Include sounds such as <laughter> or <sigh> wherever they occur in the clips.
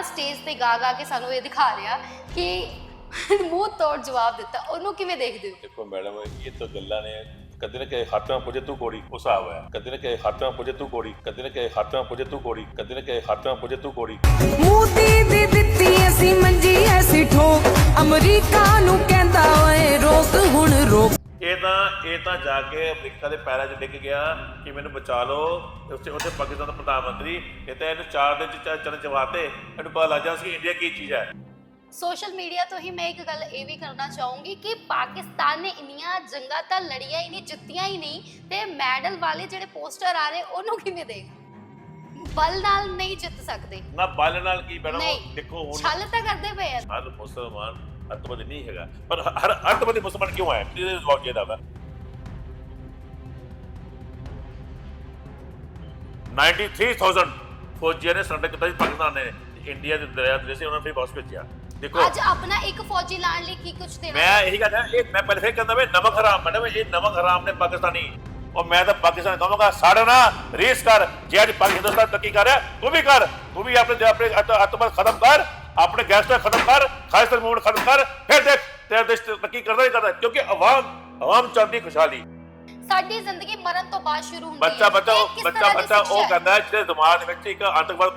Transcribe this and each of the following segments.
ਗਾਣਾ ਸਟੇਜ ਤੇ ਗਾ ਗਾ ਕੇ ਸਾਨੂੰ ਇਹ ਦਿਖਾ ਰਿਹਾ ਕਿ ਮੂੰਹ ਤੋੜ ਜਵਾਬ ਦਿੱਤਾ। ਉਹਨੂੰ ਕਿਵੇਂ ਦੇਖਦੇ ਹੋ? ਦੇਖੋ ਮੈਡਮ ਇਹ ਤਾਂ ਗੱਲਾਂ ਨੇ। ਕਦੇ ਨਾ ਕਦੇ ਹੱਥਾਂ ਪੁੱਜੇ ਤੂੰ ਕੋੜੀ ਉਹ ਹਿਸਾਬ ਹੈ। ਕਦੇ ਨਾ ਕਦੇ ਹੱਥਾਂ ਪੁੱਜੇ ਤੂੰ ਕੋੜੀ ਕਦੇ ਨਾ ਕਦੇ ਹੱਥਾਂ ਪੁੱਜੇ ਤੂੰ ਕੋੜੀ ਕਦੇ ਨਾ ਕਦੇ ਹੱਥਾਂ ਪੁੱਜੇ ਤੂੰ ਕੋੜੀ ਮੂਦੀ ਦੀ ਦਿੱਤੀ ਐਸੀ ਮੰਜੀ ਐਸੀ ਠੋਕ ਅਮਰੀਕਾ ਨੂੰ ਕਹਿੰਦਾ ਓਏ ਰੋਕ ਹੁਣ ਰੋਕ। ਇਹ ਤਾਂ ਇਹ ਤਾਂ ਜਾ ਕੇ ਅਮਰੀਕਾ ਦੇ ਪੈਰਾਂ 'ਚ ਡਿੱਗ ਗਿਆ ਕਿ ਮੈਨੂੰ ਬਚਾ ਲਓ ਉੱਥੇ ਉੱਥੇ ਪਾਕਿਸਤਾਨ ਦਾ ਪ੍ਰਧਾਨ ਮੰਤਰੀ ਇਹ ਤਾਂ ਇਹਨੂੰ ਚਾਰ ਦਿਨ 'ਚ ਚਰਨ ਚਵਾਤੇ ਇਹਨੂੰ ਪਤਾ ਲੱਗ ਜਾ ਸੀ ਇੰਡੀਆ ਕੀ ਚੀਜ਼ ਹੈ। ਸੋਸ਼ਲ ਮੀਡੀਆ ਤੋਂ ਹੀ ਮੈਂ ਇੱਕ ਗੱਲ ਇਹ ਵੀ ਕਰਨਾ ਚਾਹੂੰਗੀ ਕਿ ਪਾਕਿਸਤਾਨ ਨੇ ਇੰਨੀਆਂ ਜੰਗਾਂ ਤਾਂ ਲੜੀਆਂ ਹੀ ਨਹੀਂ ਜਿੱਤੀਆਂ ਹੀ ਨਹੀਂ ਤੇ ਮੈਡਲ ਵਾਲੇ ਜਿਹੜੇ ਪੋਸਟਰ ਆ ਰਹੇ ਉਹਨੂੰ ਕਿਵੇਂ ਦੇਖ? ਬਲ ਨਾਲ ਨਹੀਂ ਜਿੱਤ ਸਕਦੇ। ਨਾ ਬਲ ਨਾਲ ਕੀ ਨਹੀਂ। ਦੇਖੋ ਹੁਣ। ਛਲ ਤਾਂ ਕਰਦੇ ਪਏ ਆ। ਹਰ ਮੁਸਲਮਾਨ ਅੱਤਵਾਦੀ ਨਹੀਂ ਹੈਗਾ ਪਰ ਹਰ ਅੱਤਵਾਦੀ ਮੁਸਲਮਾਨ ਕਿਉਂ ਹੈ ਇਹਦੇ ਜਵਾਬ ਇਹ ਦਾ 93000 ਫੌਜੀਆਂ ਨੇ ਸਰੰਡਰ ਕੀਤਾ ਸੀ ਪਾਕਿਸਤਾਨ ਨੇ ਇੰਡੀਆ ਦੇ ਦਰਿਆ ਦੇ ਸੀ ਉਹਨਾਂ ਨੇ ਫਿਰ ਵਾਪਸ ਭੇਜਿਆ ਦੇਖੋ ਅੱਜ ਆਪਣਾ ਇੱਕ ਫੌਜੀ ਲਾਣ ਲਈ ਕੀ ਕੁਝ ਦੇਣਾ ਮੈਂ ਇਹੀ ਕਹਿੰਦਾ ਇਹ ਮੈਂ ਪਹਿਲੇ ਫਿਰ ਕਹਿੰਦਾ ਵੀ ਨਮਕ ਹਰਾਮ ਮੈਡਮ ਇਹ ਨਮਕ ਹਰਾਮ ਨੇ ਪਾਕਿਸਤਾਨੀ ਔਰ ਮੈਂ ਤਾਂ ਪਾਕਿਸਤਾਨ ਕਹਾਂਗਾ ਸਾਡਾ ਨਾ ਰੀਸ ਕਰ ਜੇ ਅੱਜ ਪਾਕਿ ਹਿੰਦੁਸਤਾਨ ਤਰੱਕੀ ਕਰ ਰਿਹਾ ਤੂੰ ਵੀ ਕਰ ਤੂੰ ਵੀ ਆਪਣੇ ਆਪਣੇ ਅੱਤ- ਅੱਤਵਾਦ ਖਤਮ ਕਰ ਆਪਣੇ ਗੈਂਗਸਟਰ ਖਤਮ ਕਰ ਖਾਲਿਸਤਾਨ ਮੂਵਮੈਂਟ ਖਤਮ ਕਰ ਫਿਰ ਦੇਖ ਤੇਰਾ ਦੇਸ਼ ਤਰੱਕੀ ਕਰਦਾ ਹੀ ਕਰਦਾ ਕਿਉਂਕਿ ਆਵਾਮ ਆਵਾਮ ਚਾਹੁੰਦੀ ਖੁਸ਼ਹਾਲੀ ਸਾਡੀ ਜ਼ਿੰਦਗੀ ਮਰਨ ਤੋਂ ਬਾਅਦ ਸ਼ੁਰੂ ਹੁੰਦੀ ਹੈ ਬੱਚਾ ਬੱਚਾ ਬੱਚਾ ਉਹ? ਕਹਿੰਦਾ ਜਿਹਦੇ ਦਿਮਾਗ ਦੇ ਵਿੱਚ ਇੱਕ ਅੰਤਕਵਾਦ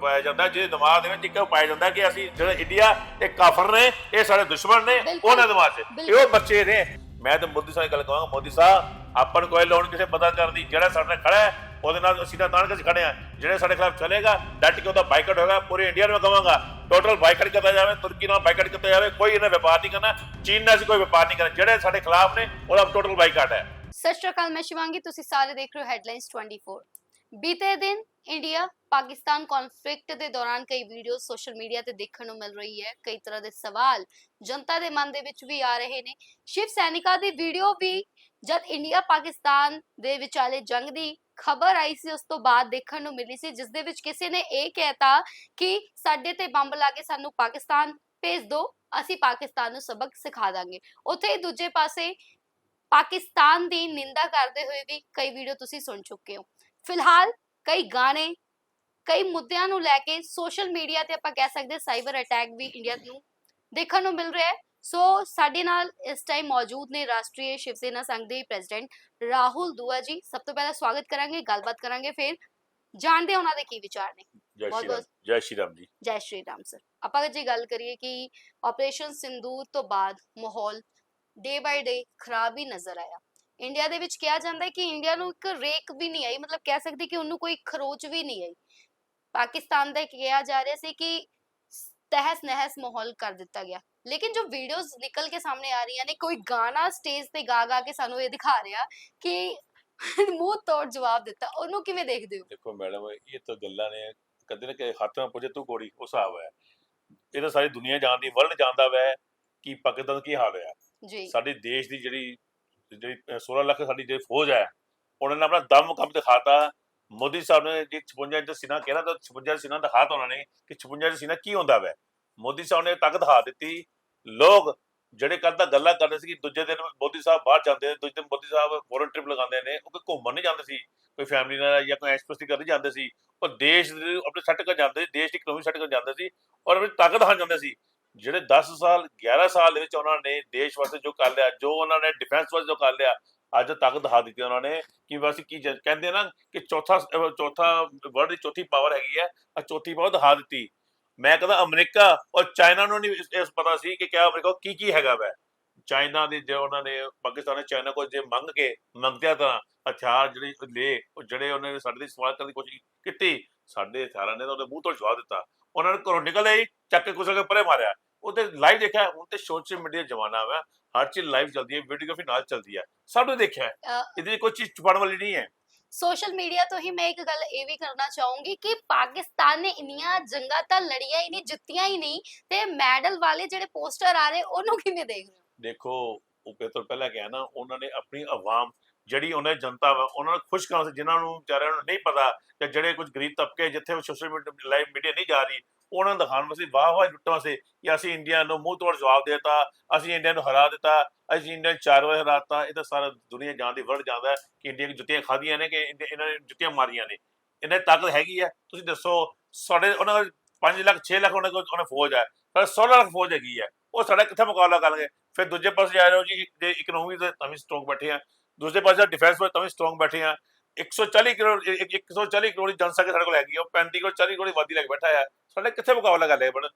ਪਾਇਆ ਜਾਂਦਾ ਹੈ, ਜਿਹਦੇ ਦਿਮਾਗ ਦੇ ਵਿੱਚ ਇੱਕ ਪਾਇਆ ਜਾਂਦਾ ਹੈ ਕਿ ਅਸੀਂ ਜਿਹੜਾ ਇੰਡੀਆ ਇਹ ਕਾਫਰ ਨੇ ਇਹ ਸਾਡੇ ਦੁਸ਼ਮਣ ਨੇ। ਉਹਨਾਂ ਦੇ ਦਿਮਾਗ 'ਚ। ਇਹੋ ਬੱਚੇ ਨੇ ਮੈਂ ਤਾਂ ਮੋਦੀ ਸਾਹਿਬ ਗੱਲ ਕਹਾਂਗਾ ਮੋਦੀ ਸਾਹਿਬ ਆਪਾਂ ਨੂੰ ਕੋਈ ਲੋੜ ਕਿਸੇ ਪਤਾ ਕਰਨ ਜਿਹੜਾ ਸਾਡੇ ਨਾਲ ਖੜਾ ਹੈ ਉਹਦੇ ਨਾਲ ਅਸੀਂ ਤਾਂ ਤਾਣ ਕੇ ਖੜੇ ਆ ਜਿਹੜੇ ਸਾਡੇ ਖਿਲਾਫ ਚਲੇਗਾ, ਡਟ ਕੇ ਉਹਦਾ ਬਾਈਕਾਟ ਹੋਏਗਾ, ਪੂਰੇ ਇੰਡੀਆ ਨੂੰ ਕਹਾਂਗਾ ਟੋਟਲ ਬਾਈਕਾਟ ਕੀਤਾ ਜਾਵੇ ਤੁਰਕੀ ਨਾਲ ਬਾਈਕਾਟ ਕੀਤਾ ਜਾਵੇ, ਕੋਈ ਇਹਨਾਂ ਵਪਾਰ ਨਹੀਂ ਕਰਨਾ ਚੀਨ ਨਾਲ ਅਸੀਂ ਕੋਈ ਵਪਾਰ ਨਹੀਂ ਕਰਨਾ। ਜਿਹੜੇ ਸਾਡੇ ਖਿਲਾਫ ਨੇ, ਉਹਦਾ ਟੋਟਲ ਬਾਈਕਾਟ ਹੈ। ਸਤਿ ਸ਼੍ਰੀ ਅਕਾਲ, ਮੈਂ ਸ਼ਿਵਾਂਗੀ। ਤੁਸੀਂ ਸਾਰੇ ਦੇਖ ਰਹੇ ਹੋ ਹੈਡਲਾਈਨਸ 24 ਬੀਤੇ ਦਿਨ ਇੰਡੀਆ ਪਾਕਿਸਤਾਨ ਕਨਫਲਿਕਟ ਦੇ ਦੌਰਾਨ ਕਈ ਵੀਡੀਓ ਸੋਸ਼ਲ ਮੀਡੀਆ ਤੇ ਦੇਖਣ ਨੂੰ ਮਿਲ ਰਹੀ ਹੈ। ਕਈ ਤਰ੍ਹਾਂ ਦੇ ਸਵਾਲ ਜਨਤਾ ਦੇ ਮਨ ਦੇ ਵਿੱਚ ਵੀ ਆ ਰਹੇ ਨੇ। ਸ਼ਿਵ ਸੈਨਿਕਾਂ ਦੀ ਵੀਡੀਓ ਵੀ ਜਦ ਇੰਡੀਆ ਪਾਕਿਸਤਾਨ ਦੇ ਵਿਚਾਲੇ ਜੰਗ ਦੀ ਖਬਰ ਆਈ ਸੀ, ਉਸ ਤੋਂ ਬਾਅਦ ਦੇਖਣ ਨੂੰ ਮਿਲੀ ਸੀ ਜਿਸ ਦੇ ਵਿੱਚ ਕਿਸੇ ਨੇ ਇਹ ਕਹਿਤਾ ਕਿ ਸਾਡੇ ਤੇ ਬੰਬ ਲਾ ਕੇ ਸਾਨੂੰ ਪਾਕਿਸਤਾਨ ਭੇਜ ਦਿਓ ਅਸੀਂ ਪਾਕਿਸਤਾਨ ਨੂੰ ਸਬਕ ਸਿਖਾ ਦਾਂਗੇ। ਉੱਥੇ ਹੀ ਦੂਜੇ ਪਾਸੇ ਪਾਕਿਸਤਾਨ ਦੀ ਨਿੰਦਾ ਕਰਦੇ ਹੋਏ ਵੀ ਕਈ ਵੀਡੀਓ ਤੁਸੀਂ ਸੁਣ ਚੁੱਕੇ ਹੋ। ਫਿਲਹਾਲ ਕਈ ਗਾਣੇ, ਕਈ ਮੁੱਦਿਆਂ ਨੂੰ ਲੈ ਕੇ ਸੋਸ਼ਲ ਮੀਡੀਆ ਤੇ ਆਪਾਂ ਕਹਿ ਸਕਦੇ ਸਾਈਬਰ ਅਟੈਕ ਵੀ ਇੰਡੀਆ ਨੂੰ ਦੇਖਣ ਨੂੰ ਮਿਲ ਰਿਹਾ ਹੈ। ਸੋ ਸਾਡੇ ਨਾਲ ਇਸ ਟਾਈਮ ਮੌਜੂਦ ਨੇ ਰਾਸ਼ਟਰੀ ਸ਼ਿਵ ਸੈਨਾ ਸੰਘ ਦੇ ਪ੍ਰੈਜ਼ੀਡੈਂਟ ਰਾਹੁਲ ਦੂਆ ਜੀ। ਸਭ ਤੋਂ ਪਹਿਲਾਂ ਸਵਾਗਤ ਕਰਾਂਗੇ ਗੱਲਬਾਤ ਕਰਾਂਗੇ ਫਿਰ। ਜਾਣਦੇ ਉਹਨਾਂ ਦੇ ਕੀ ਵਿਚਾਰ ਨੇ? ਜੈ ਬਹੁਤ ਸ਼੍ਰੀ ਰਾਮ ਬਹੁਤ- ਜੈ ਸ਼੍ਰੀ ਰਾਮ ਜੀ। ਜੈ ਸ਼੍ਰੀ ਰਾਮ ਸਰ ਆਪਾਂ ਜੇ ਗੱਲ ਕਰੀਏ ਕਿ ਆਪਰੇਸ਼ਨ ਸਿੰਦੂਰ ਤੋਂ ਬਾਅਦ ਮਾਹੌਲ ਡੇ ਬਾਈ ਡੇ ਖਰਾਬ ਹੀ ਨਜ਼ਰ ਆਇਆ। ਇੰਡੀਆ ਦੇ ਵਿੱਚ ਕਿਹਾ ਜਾਂਦਾ ਹੈ ਕਿ ਇੰਡੀਆ ਨੂੰ ਇੱਕ ਰੇਕ ਵੀ ਨਹੀਂ ਆਈ। ਮਤਲਬ ਕਹਿ ਸਕਦੇ ਕਿ ਉਹਨੂੰ ਕੋਈ ਖਰੋਚ ਵੀ ਨਹੀਂ ਆਈ। ਪਾਕਿਸਤਾਨ ਦਾ ਕਿਹਾ ਜਾ ਰਿਹਾ ਸੀ ਕਿ ਤਹਿਸ ਨਹਿਸ ਮਾਹੌਲ ਕਰ ਦਿੱਤਾ ਗਿਆ। ਲੇਕਿਨ ਜੋ ਵੀਡੀਓਜ਼ ਨਿਕਲ ਕੇ ਸਾਹਮਣੇ ਆ ਰਹੀਆਂ ਨੇ ਕੋਈ ਗਾਣਾ ਸਟੇਜ ਤੇ ਗਾ ਗਾ ਕੇ ਸਾਨੂੰ ਇਹ ਦਿਖਾ ਰਿਹਾ ਕਿ <laughs> ਮੂੰਹ ਤੋੜ ਜਵਾਬ ਦਿੱਤਾ ਉਹਨੂੰ ਕਿਵੇਂ ਦੇਖਦੇ ਹੋ? ਦੇਖੋ ਮੈਡਮ ਇਹ ਤਾਂ ਗੱਲਾਂ ਨੇ ਕਦੇ ਨਾ ਕਦੇ ਹੱਥਾਂ ਪੁੱਜੇ ਤੂੰ ਕੋੜੀ ਉਹ ਹਿਸਾਬ ਹੈ। ਇਹ ਤਾਂ ਸਾਰੀ ਦੁਨੀਆ ਜਾਣਦੀ ਵਰਲਡ ਜਾਣਦਾ ਵੈ ਕਿ ਪਾਕਿਸਤਾਨ ਕੀ ਹਾਲ ਹੈ। ਜੀ। ਸਾਡੇ ਦੇਸ਼ ਦੀ ਜਿਹੜੀ ਜਿਹੜੀ ਅਹ 16 ਲੱਖ ਸਾਡੀ ਜਿਹੜੀ ਫੌਜ ਹੈ ਉਹਨਾਂ ਨੇ ਆਪਣਾ ਦਮ ਕੰਮ ਦਿਖਾਤਾ। ਮੋਦੀ ਸਾਹਿਬ ਨੇ ਜੇ 56 ਇੰਚ ਸੀਨਾ ਕਹਿਣਾ ਤਾਂ 56 ਇੰਚ ਸੀਨਾ ਦਿਖਾਤਾ ਉਹਨਾਂ ਨੇ ਕਿ 56 ਇੰਚ ਸੀਨਾ ਕੀ ਹੁੰਦਾ ਵੈ। ਮੋਦੀ ਸਾਹਿਬ ਨੇ ਤਾਕਤ ਦਿਖਾ ਦਿੱਤੀ ਲੋਕ ਜਿਹੜੇ ਕੱਲ ਤਾਂ ਗੱਲਾਂ ਕਰਦੇ ਸੀ ਕਿ ਦੂਜੇ ਦਿਨ ਮੋਦੀ ਸਾਹਿਬ ਬਾਹਰ ਜਾਂਦੇ ਨੇ, ਦੂਜੇ ਦਿਨ ਮੋਦੀ ਸਾਹਿਬ ਫੋਰਨ ਟ੍ਰਿਪ ਲਗਾਉਂਦੇ ਨੇ, ਉਹ ਕੋਈ ਘੁੰਮਣ ਨਹੀਂ ਜਾਂਦੇ ਸੀ, ਕੋਈ ਫੈਮਿਲੀ ਨਾਲ ਜਾਂ ਕੋਈ ਐਕਸਪ੍ਰੈਸ ਕਰਨ ਜਾਂਦੇ ਸੀ, ਉਹ ਦੇਸ਼ ਦੇ ਆਪਣੇ ਸੱਟ ਕਰ ਜਾਂਦੇ ਸੀ, ਦੇਸ਼ ਦੀ ਇਕਨੋਮੀ ਸੱਟ ਕਰ ਜਾਂਦੇ ਸੀ ਔਰ ਆਪਣੀ ਤਾਕਤ ਦਿਖਾਉਣ ਜਾਂਦੇ ਸੀ। ਜਿਹੜੇ 10 ਸਾਲ 11 ਸਾਲ ਦੇ ਵਿੱਚ ਉਹਨਾਂ ਨੇ ਦੇਸ਼ ਵਾਸਤੇ ਜੋ ਕਰ ਲਿਆ, ਜੋ ਉਹਨਾਂ ਨੇ ਡਿਫੈਂਸ ਵਾਸਤੇ ਜੋ ਕਰ ਲਿਆ, ਅੱਜ ਤਾਕਤ ਦਿਖਾ ਦਿੱਤੀ ਉਹਨਾਂ ਨੇ ਕਿ ਬਸ ਕੀ ਕਹਿੰਦੇ ਨਾ ਕਿ ਚੌਥਾ ਚੌਥਾ ਵਰਲਡ ਦੀ ਚੌਥੀ ਪਾਵਰ ਹੈਗੀ ਹੈ ਆ ਚੌਥੀ ਪਾਵਰ ਦਿਖਾ ਦਿੱਤੀ। ਮੈਂ ਕਹਿੰਦਾ ਅਮਰੀਕਾ ਔਰ ਚਾਈਨਾ ਨੂੰ ਨਹੀਂ ਇਸ ਪਤਾ ਸੀ ਕਿ ਕਿਆ ਅਮਰੀਕਾ ਕੀ ਕੀ ਹੈਗਾ ਵੈ। ਚਾਈਨਾ ਦੇ ਜੋ ਉਹਨਾਂ ਨੇ ਪਾਕਿਸਤਾਨ ਨੇ ਚਾਈਨਾ ਕੋਲ ਜੇ ਮੰਗ ਕੇ ਮੰਗਦਿਆਂ ਤਾਂ ਹਥਿਆਰ ਜਿਹੜੇ ਲੈ ਉਹ ਜਿਹੜੇ ਉਹਨਾਂ ਨੇ ਸਾਡੇ ਦੀ ਸਵਾਲ ਕਰਨ ਦੀ ਕੋਸ਼ਿਸ਼ ਕੀਤੀ ਸਾਡੇ ਹਥਿਆਰਾਂ ਨੇ ਤਾਂ ਉਹਦੇ ਮੂੰਹ ਤੋਂ ਜਵਾਬ ਦਿੱਤਾ। ਉਹਨਾਂ ਨੇ ਘਰੋਂ ਨਿਕਲੇ ਹੀ ਚੱਕ ਕੇ ਕੁਸਲ ਕੇ ਪਰੇ ਮਾਰਿਆ। ਉਹਦੇ ਲਾਈਵ ਦੇਖਿਆ ਹੁਣ ਤੇ ਸੋਸ਼ਲ ਮੀਡੀਆ ਜ਼ਮਾਨਾ ਵਾ। ਹਰ ਚੀਜ਼ ਲਾਈਵ ਚੱਲਦੀ ਹੈ ਵੀਡੀਓਗ੍ਰਾਫੀ ਨਾਲ ਚੱਲਦੀ ਹੈ। ਸਭ ਨੇ ਦੇਖਿਆ ਇਹਦੇ ਕੋਈ ਚੀਜ਼ ਛੁਪਾਉਣ ਵਾਲੀ ਨਹੀਂ ਹੈ। ਸੋਸ਼ਲ ਮੀਡੀਆ ਤੋਂ ਹੀ ਮੈਂ ਇੱਕ ਗੱਲ ਇਹ ਵੀ ਕਰਨਾ ਚਾਹੂੰਗੀ ਕਿ ਪਾਕਿਸਤਾਨ ਨੇ ਇੰਨੀਆਂ ਜੰਗਾਂ ਤਾਂ ਲੜੀਆਂ ਹੀ ਨਹੀਂ, ਜਿੱਤੀਆਂ ਹੀ ਨਹੀਂ ਤੇ ਮੈਡਲ ਵਾਲੇ ਜਿਹੜੇ ਪੋਸਟਰ ਆ ਰਹੇ ਉਹਨੂੰ ਕਿਵੇਂ ਦੇਖ ਰਹੇ ਹੋ? ਦੇਖੋ, ਉਹ ਪੇ ਤੋਂ ਪਹਿਲਾਂ ਕਿਹਾ ਨਾ, ਉਹਨਾਂ ਨੇ ਆਪਣੀ ਆਵਾਮ ਜਿਹੜੀ ਉਹਨਾਂ ਦੀ ਜਨਤਾ ਵਾ, ਉਹਨਾਂ ਨੂੰ ਖੁਸ਼ ਕਰਨ ਵਾਸਤੇ ਜਿਨ੍ਹਾਂ ਨੂੰ ਵਿਚਾਰਿਆਂ ਨੂੰ ਨਹੀਂ ਪਤਾ ਕਿ ਜਿਹੜੇ ਕੁਝ ਗਰੀਬ ਤਬਕੇ ਜਿੱਥੇ ਸੋਸ਼ਲ ਮੀਡੀਆ ਲਾਈਵ ਮੀਡੀਆ ਨਹੀਂ ਜਾ ਰਹੀ ਉਹਨਾਂ ਨੂੰ ਦਿਖਾਉਣ ਵਾਸਤੇ ਵਾਹ ਵਾਹ ਲੁੱਟਣ ਵਾਸਤੇ ਕਿ ਅਸੀਂ ਇੰਡੀਆ ਨੂੰ ਮੂੰਹ ਤੋੜ ਜਵਾਬ ਦੇਤਾ, ਅਸੀਂ ਇੰਡੀਆ ਨੂੰ ਹਰਾ ਦਿੱਤਾ, ਅਸੀਂ ਇੰਡੀਆ ਨੂੰ ਚਾਰ ਵਾਰ ਹਰਾਤਾ ਇਹ ਤਾਂ ਸਾਰਾ ਦੁਨੀਆ ਜਾਣਦੀ ਵਰਲਡ ਜਾਣਦਾ ਕਿ ਇੰਡੀਆ ਦੀ ਜੁੱਤੀਆਂ ਖਾਧੀਆਂ ਨੇ ਕਿ ਇੰਡੀਆ- ਇਹਨਾਂ ਨੇ ਜੁੱਤੀਆਂ ਮਾਰੀਆਂ ਨੇ। ਇਹਨਾਂ ਦੀ ਤਾਕਤ ਹੈਗੀ ਹੈ। ਤੁਸੀਂ ਦੱਸੋ, ਸਾਡੇ ਉਹਨਾਂ ਕੋਲ 5 ਲੱਖ 6 ਲੱਖ ਉਹਨਾਂ ਕੋਲ ਉਹਨਾਂ ਫੌਜ ਹੈ। ਪਰ 16 ਲੱਖ ਫੌਜ ਹੈਗੀ ਹੈ। ਉਹ ਸਾਡਾ ਕਿੱਥੇ ਮੁਕਾਬਲਾ ਕਰਨਗੇ? ਫਿਰ ਦੂਜੇ ਪਾਸੇ ਜਾ ਰਹੇ ਹੋ ਜੀ, ਜੇ ਇਕਨੋਮੀ ਦੇ ਤਾਂ ਵੀ ਸਟਰੋਂਗ ਬੈਠੇ ਆ। ਦੂਜੇ ਪਾਸੇ ਡਿਫੈਂਸ ਵਿੱਚ ਤਾਂ ਵੀ ਸਟਰੋਂਗ ਬੈਠੇ ਆ। 140 ਕਰੋੜ ਇੱਕ- ਇੱਕ- 140 ਕਰੋੜ ਦੀ ਜਨਸੰਖਿਆ ਸਾਡੇ ਕੋਲ ਹੈਗੀ ਆ ਉਹ 35 ਕਰੋੜ 40 ਕਰੋੜ ਦੀ ਵਾਦੀ ਲੈ ਕੇ ਬੈਠਾ ਆ। ਸਾਡੇ ਕਿੱਥੇ ਮੁਕਾਬਲਾ ਕਰ ਲਏ ਬਣ?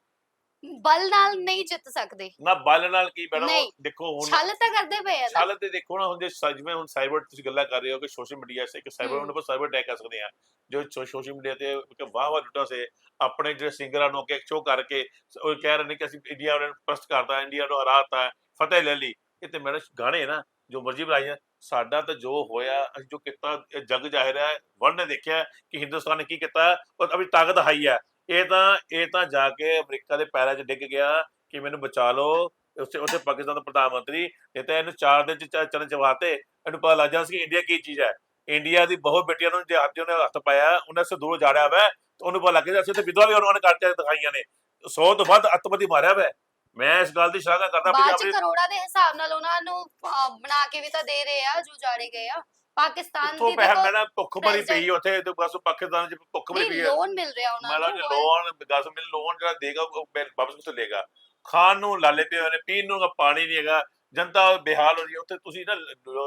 ਬਲ ਨਾਲ ਨਹੀਂ ਜਿੱਤ ਸਕਦੇ। ਨਾ ਬਲ ਨਾਲ ਕੀ ਨਹੀਂ। ਦੇਖੋ ਹੁਣ ਛਲ ਤਾਂ ਕਰਦੇ ਪਏ ਆ ਹਾਲਤ ਤੇ ਦੇਖੋ ਨਾ ਹੁਣ ਜੇ ਜਿਵੇਂ ਹੁਣ ਸਾਈਬਰ ਤੁਸੀਂ ਗੱਲਾਂ ਕਰ ਰਹੇ ਹੋ ਕਿ ਸੋਸ਼ਲ ਮੀਡੀਆ ਸੇ ਕਿ ਸਾਈਬਰ। ਉਹਨਾਂ ਪਰ ਸਾਈਬਰ ਅਟੈਕ ਕਰ ਸਕਦੇ ਆ। ਜੋ ਸੋਸ਼ਲ ਮੀਡੀਆ ਤੇ ਕਿ ਵਾਹ ਵਾਹ ਲੁੱਟਾਂ ਸੇ ਆਪਣੇ ਜਿਹੜੇ ਸਿੰਗਰਾਂ ਨੂੰ ਕਿ ਸ਼ੋ ਕਰਕੇ ਉਹ ਕਹਿ ਰਹੇ ਨੇ ਕਿ ਅਸੀਂ ਇੰਡੀਆ ਨੂੰ ਪ੍ਰਸਤ ਕਰਤਾ ਇੰਡੀਆ ਨੂੰ ਹਰਾਤਾ ਫਤਿਹ ਲੈ ਲਈ। ਇਹ ਤੇ ਮੇਰੇ ਗਾਣੇ ਨਾ ਜੋ ਮਰਜ਼ੀ ਬਣਾਈਆਂ ਸਾਡਾ ਤਾਂ ਜੋ ਹੋਇਆ, ਅਸੀਂ ਜੋ ਕੀਤਾ, ਇਹ ਜਗ ਜ਼ਾਹਿਰ ਹੈ ਵਰਲਡ ਨੇ ਦੇਖਿਆ ਕਿ ਹਿੰਦੁਸਤਾਨ ਨੇ ਕੀ ਕੀਤਾ ਉਹ ਅਭੀ ਤਾਕਤ ਹਾਈ ਹੈ। ਇਹ ਤਾਂ ਇਹ ਤਾਂ ਜਾ ਕੇ ਅਮਰੀਕਾ ਦੇ ਪੈਰਾਂ 'ਚ ਡਿੱਗ ਗਿਆ ਕਿ ਮੈਨੂੰ ਬਚਾ ਲਓ, ਉੱਥੇ ਉੱਥੇ ਪਾਕਿਸਤਾਨ ਦਾ ਪ੍ਰਧਾਨ ਮੰਤਰੀ ਇਹ ਤਾਂ ਇਹਨੂੰ ਚਾਰ ਦਿਨ ਚ ਚਰਨ ਚਵਾਤੇ ਇਹਨੂੰ ਪਤਾ ਲੱਗ ਜਾਣਾ ਸੀ ਕਿ ਇੰਡੀਆ ਕੀ ਚੀਜ਼ ਹੈ। ਇੰਡੀਆ ਦੀ ਬਹੁਤ ਬੇਟੀਆਂ ਨੂੰ ਜੇ ਹੱਥ ਉਹਨੇ ਹੱਥ ਪਾਇਆ, ਉਹਨੇ ਸੇ ਦੂਰ ਜਾੜਿਆ ਵਾ ਉਹਨੂੰ ਪਤਾ ਲੱਗ ਗਿਆ ਅਸੀਂ ਤੇ ਵਿਧਵਾ ਵੀ ਉਹਨਾਂ ਨੇ ਕਰਤੇ ਦਿਖਾਈਆਂ ਨੇ। 100 ਤੋਂ ਵੱਧ ਅੱਤਵਾਦੀ ਮਾਰਿਆ ਵਾ। ਮੈਂ ਇਸ ਗੱਲ ਦੀ ਸ਼ਲਾਘਾ ਕਰਦਾ ਬਾਅਦ ਪੰਜਾਬ ਚ ਕਰੋੜਾਂ ਦੇ ਹਿਸਾਬ ਨਾਲ ਉਹਨਾਂ ਨੂੰ ਅਹ, ਬਣਾ ਕੇ ਵੀ ਤਾਂ ਦੇ ਰਹੇ ਆ ਜੋ ਜਾੜੇ ਗਏ ਆ। ਪਾਕਿਸਤਾਨ ਉੱਥੋਂ ਦੀ ਪੈਸਾ ਦੇਖੋ ਮੈਨਾਂ ਭੁੱਖ president- ਪਈ ਉੱਥੇ ਤੇ ਬਸ ਪਾਕਿਸਤਾਨ ਚ ਭੁੱਖ ਮਰੀ ਪਈ ਹੈ ਲੋਨ ਮਿਲ ਰਿਹਾ ਉਹਨਾਂ ਮਾਲਾ ਨੂੰ ਉਹ- ਲੋਨ ਗਾਸ ਮਿਲ ਲੋਨ ਜਿਹੜਾ ਦੇਗਾ ਉਹ ਬੈ- ਵਾਪਸ ਕਿੱਥੋਂ ਲੇਗਾ ਖਾਣ ਨੂੰ ਲਾਲੇ ਪਏ ਹੋਏ ਨੇ ਪੀਣ ਨੂੰ ਪਾਣੀ ਨਹੀਂ ਹੈਗਾ। ਜਨਤਾ ਬੇਹਾਲ ਹੋ ਰਹੀ ਹੈ ਉੱਥੇ ਤੁਸੀਂ ਨਾ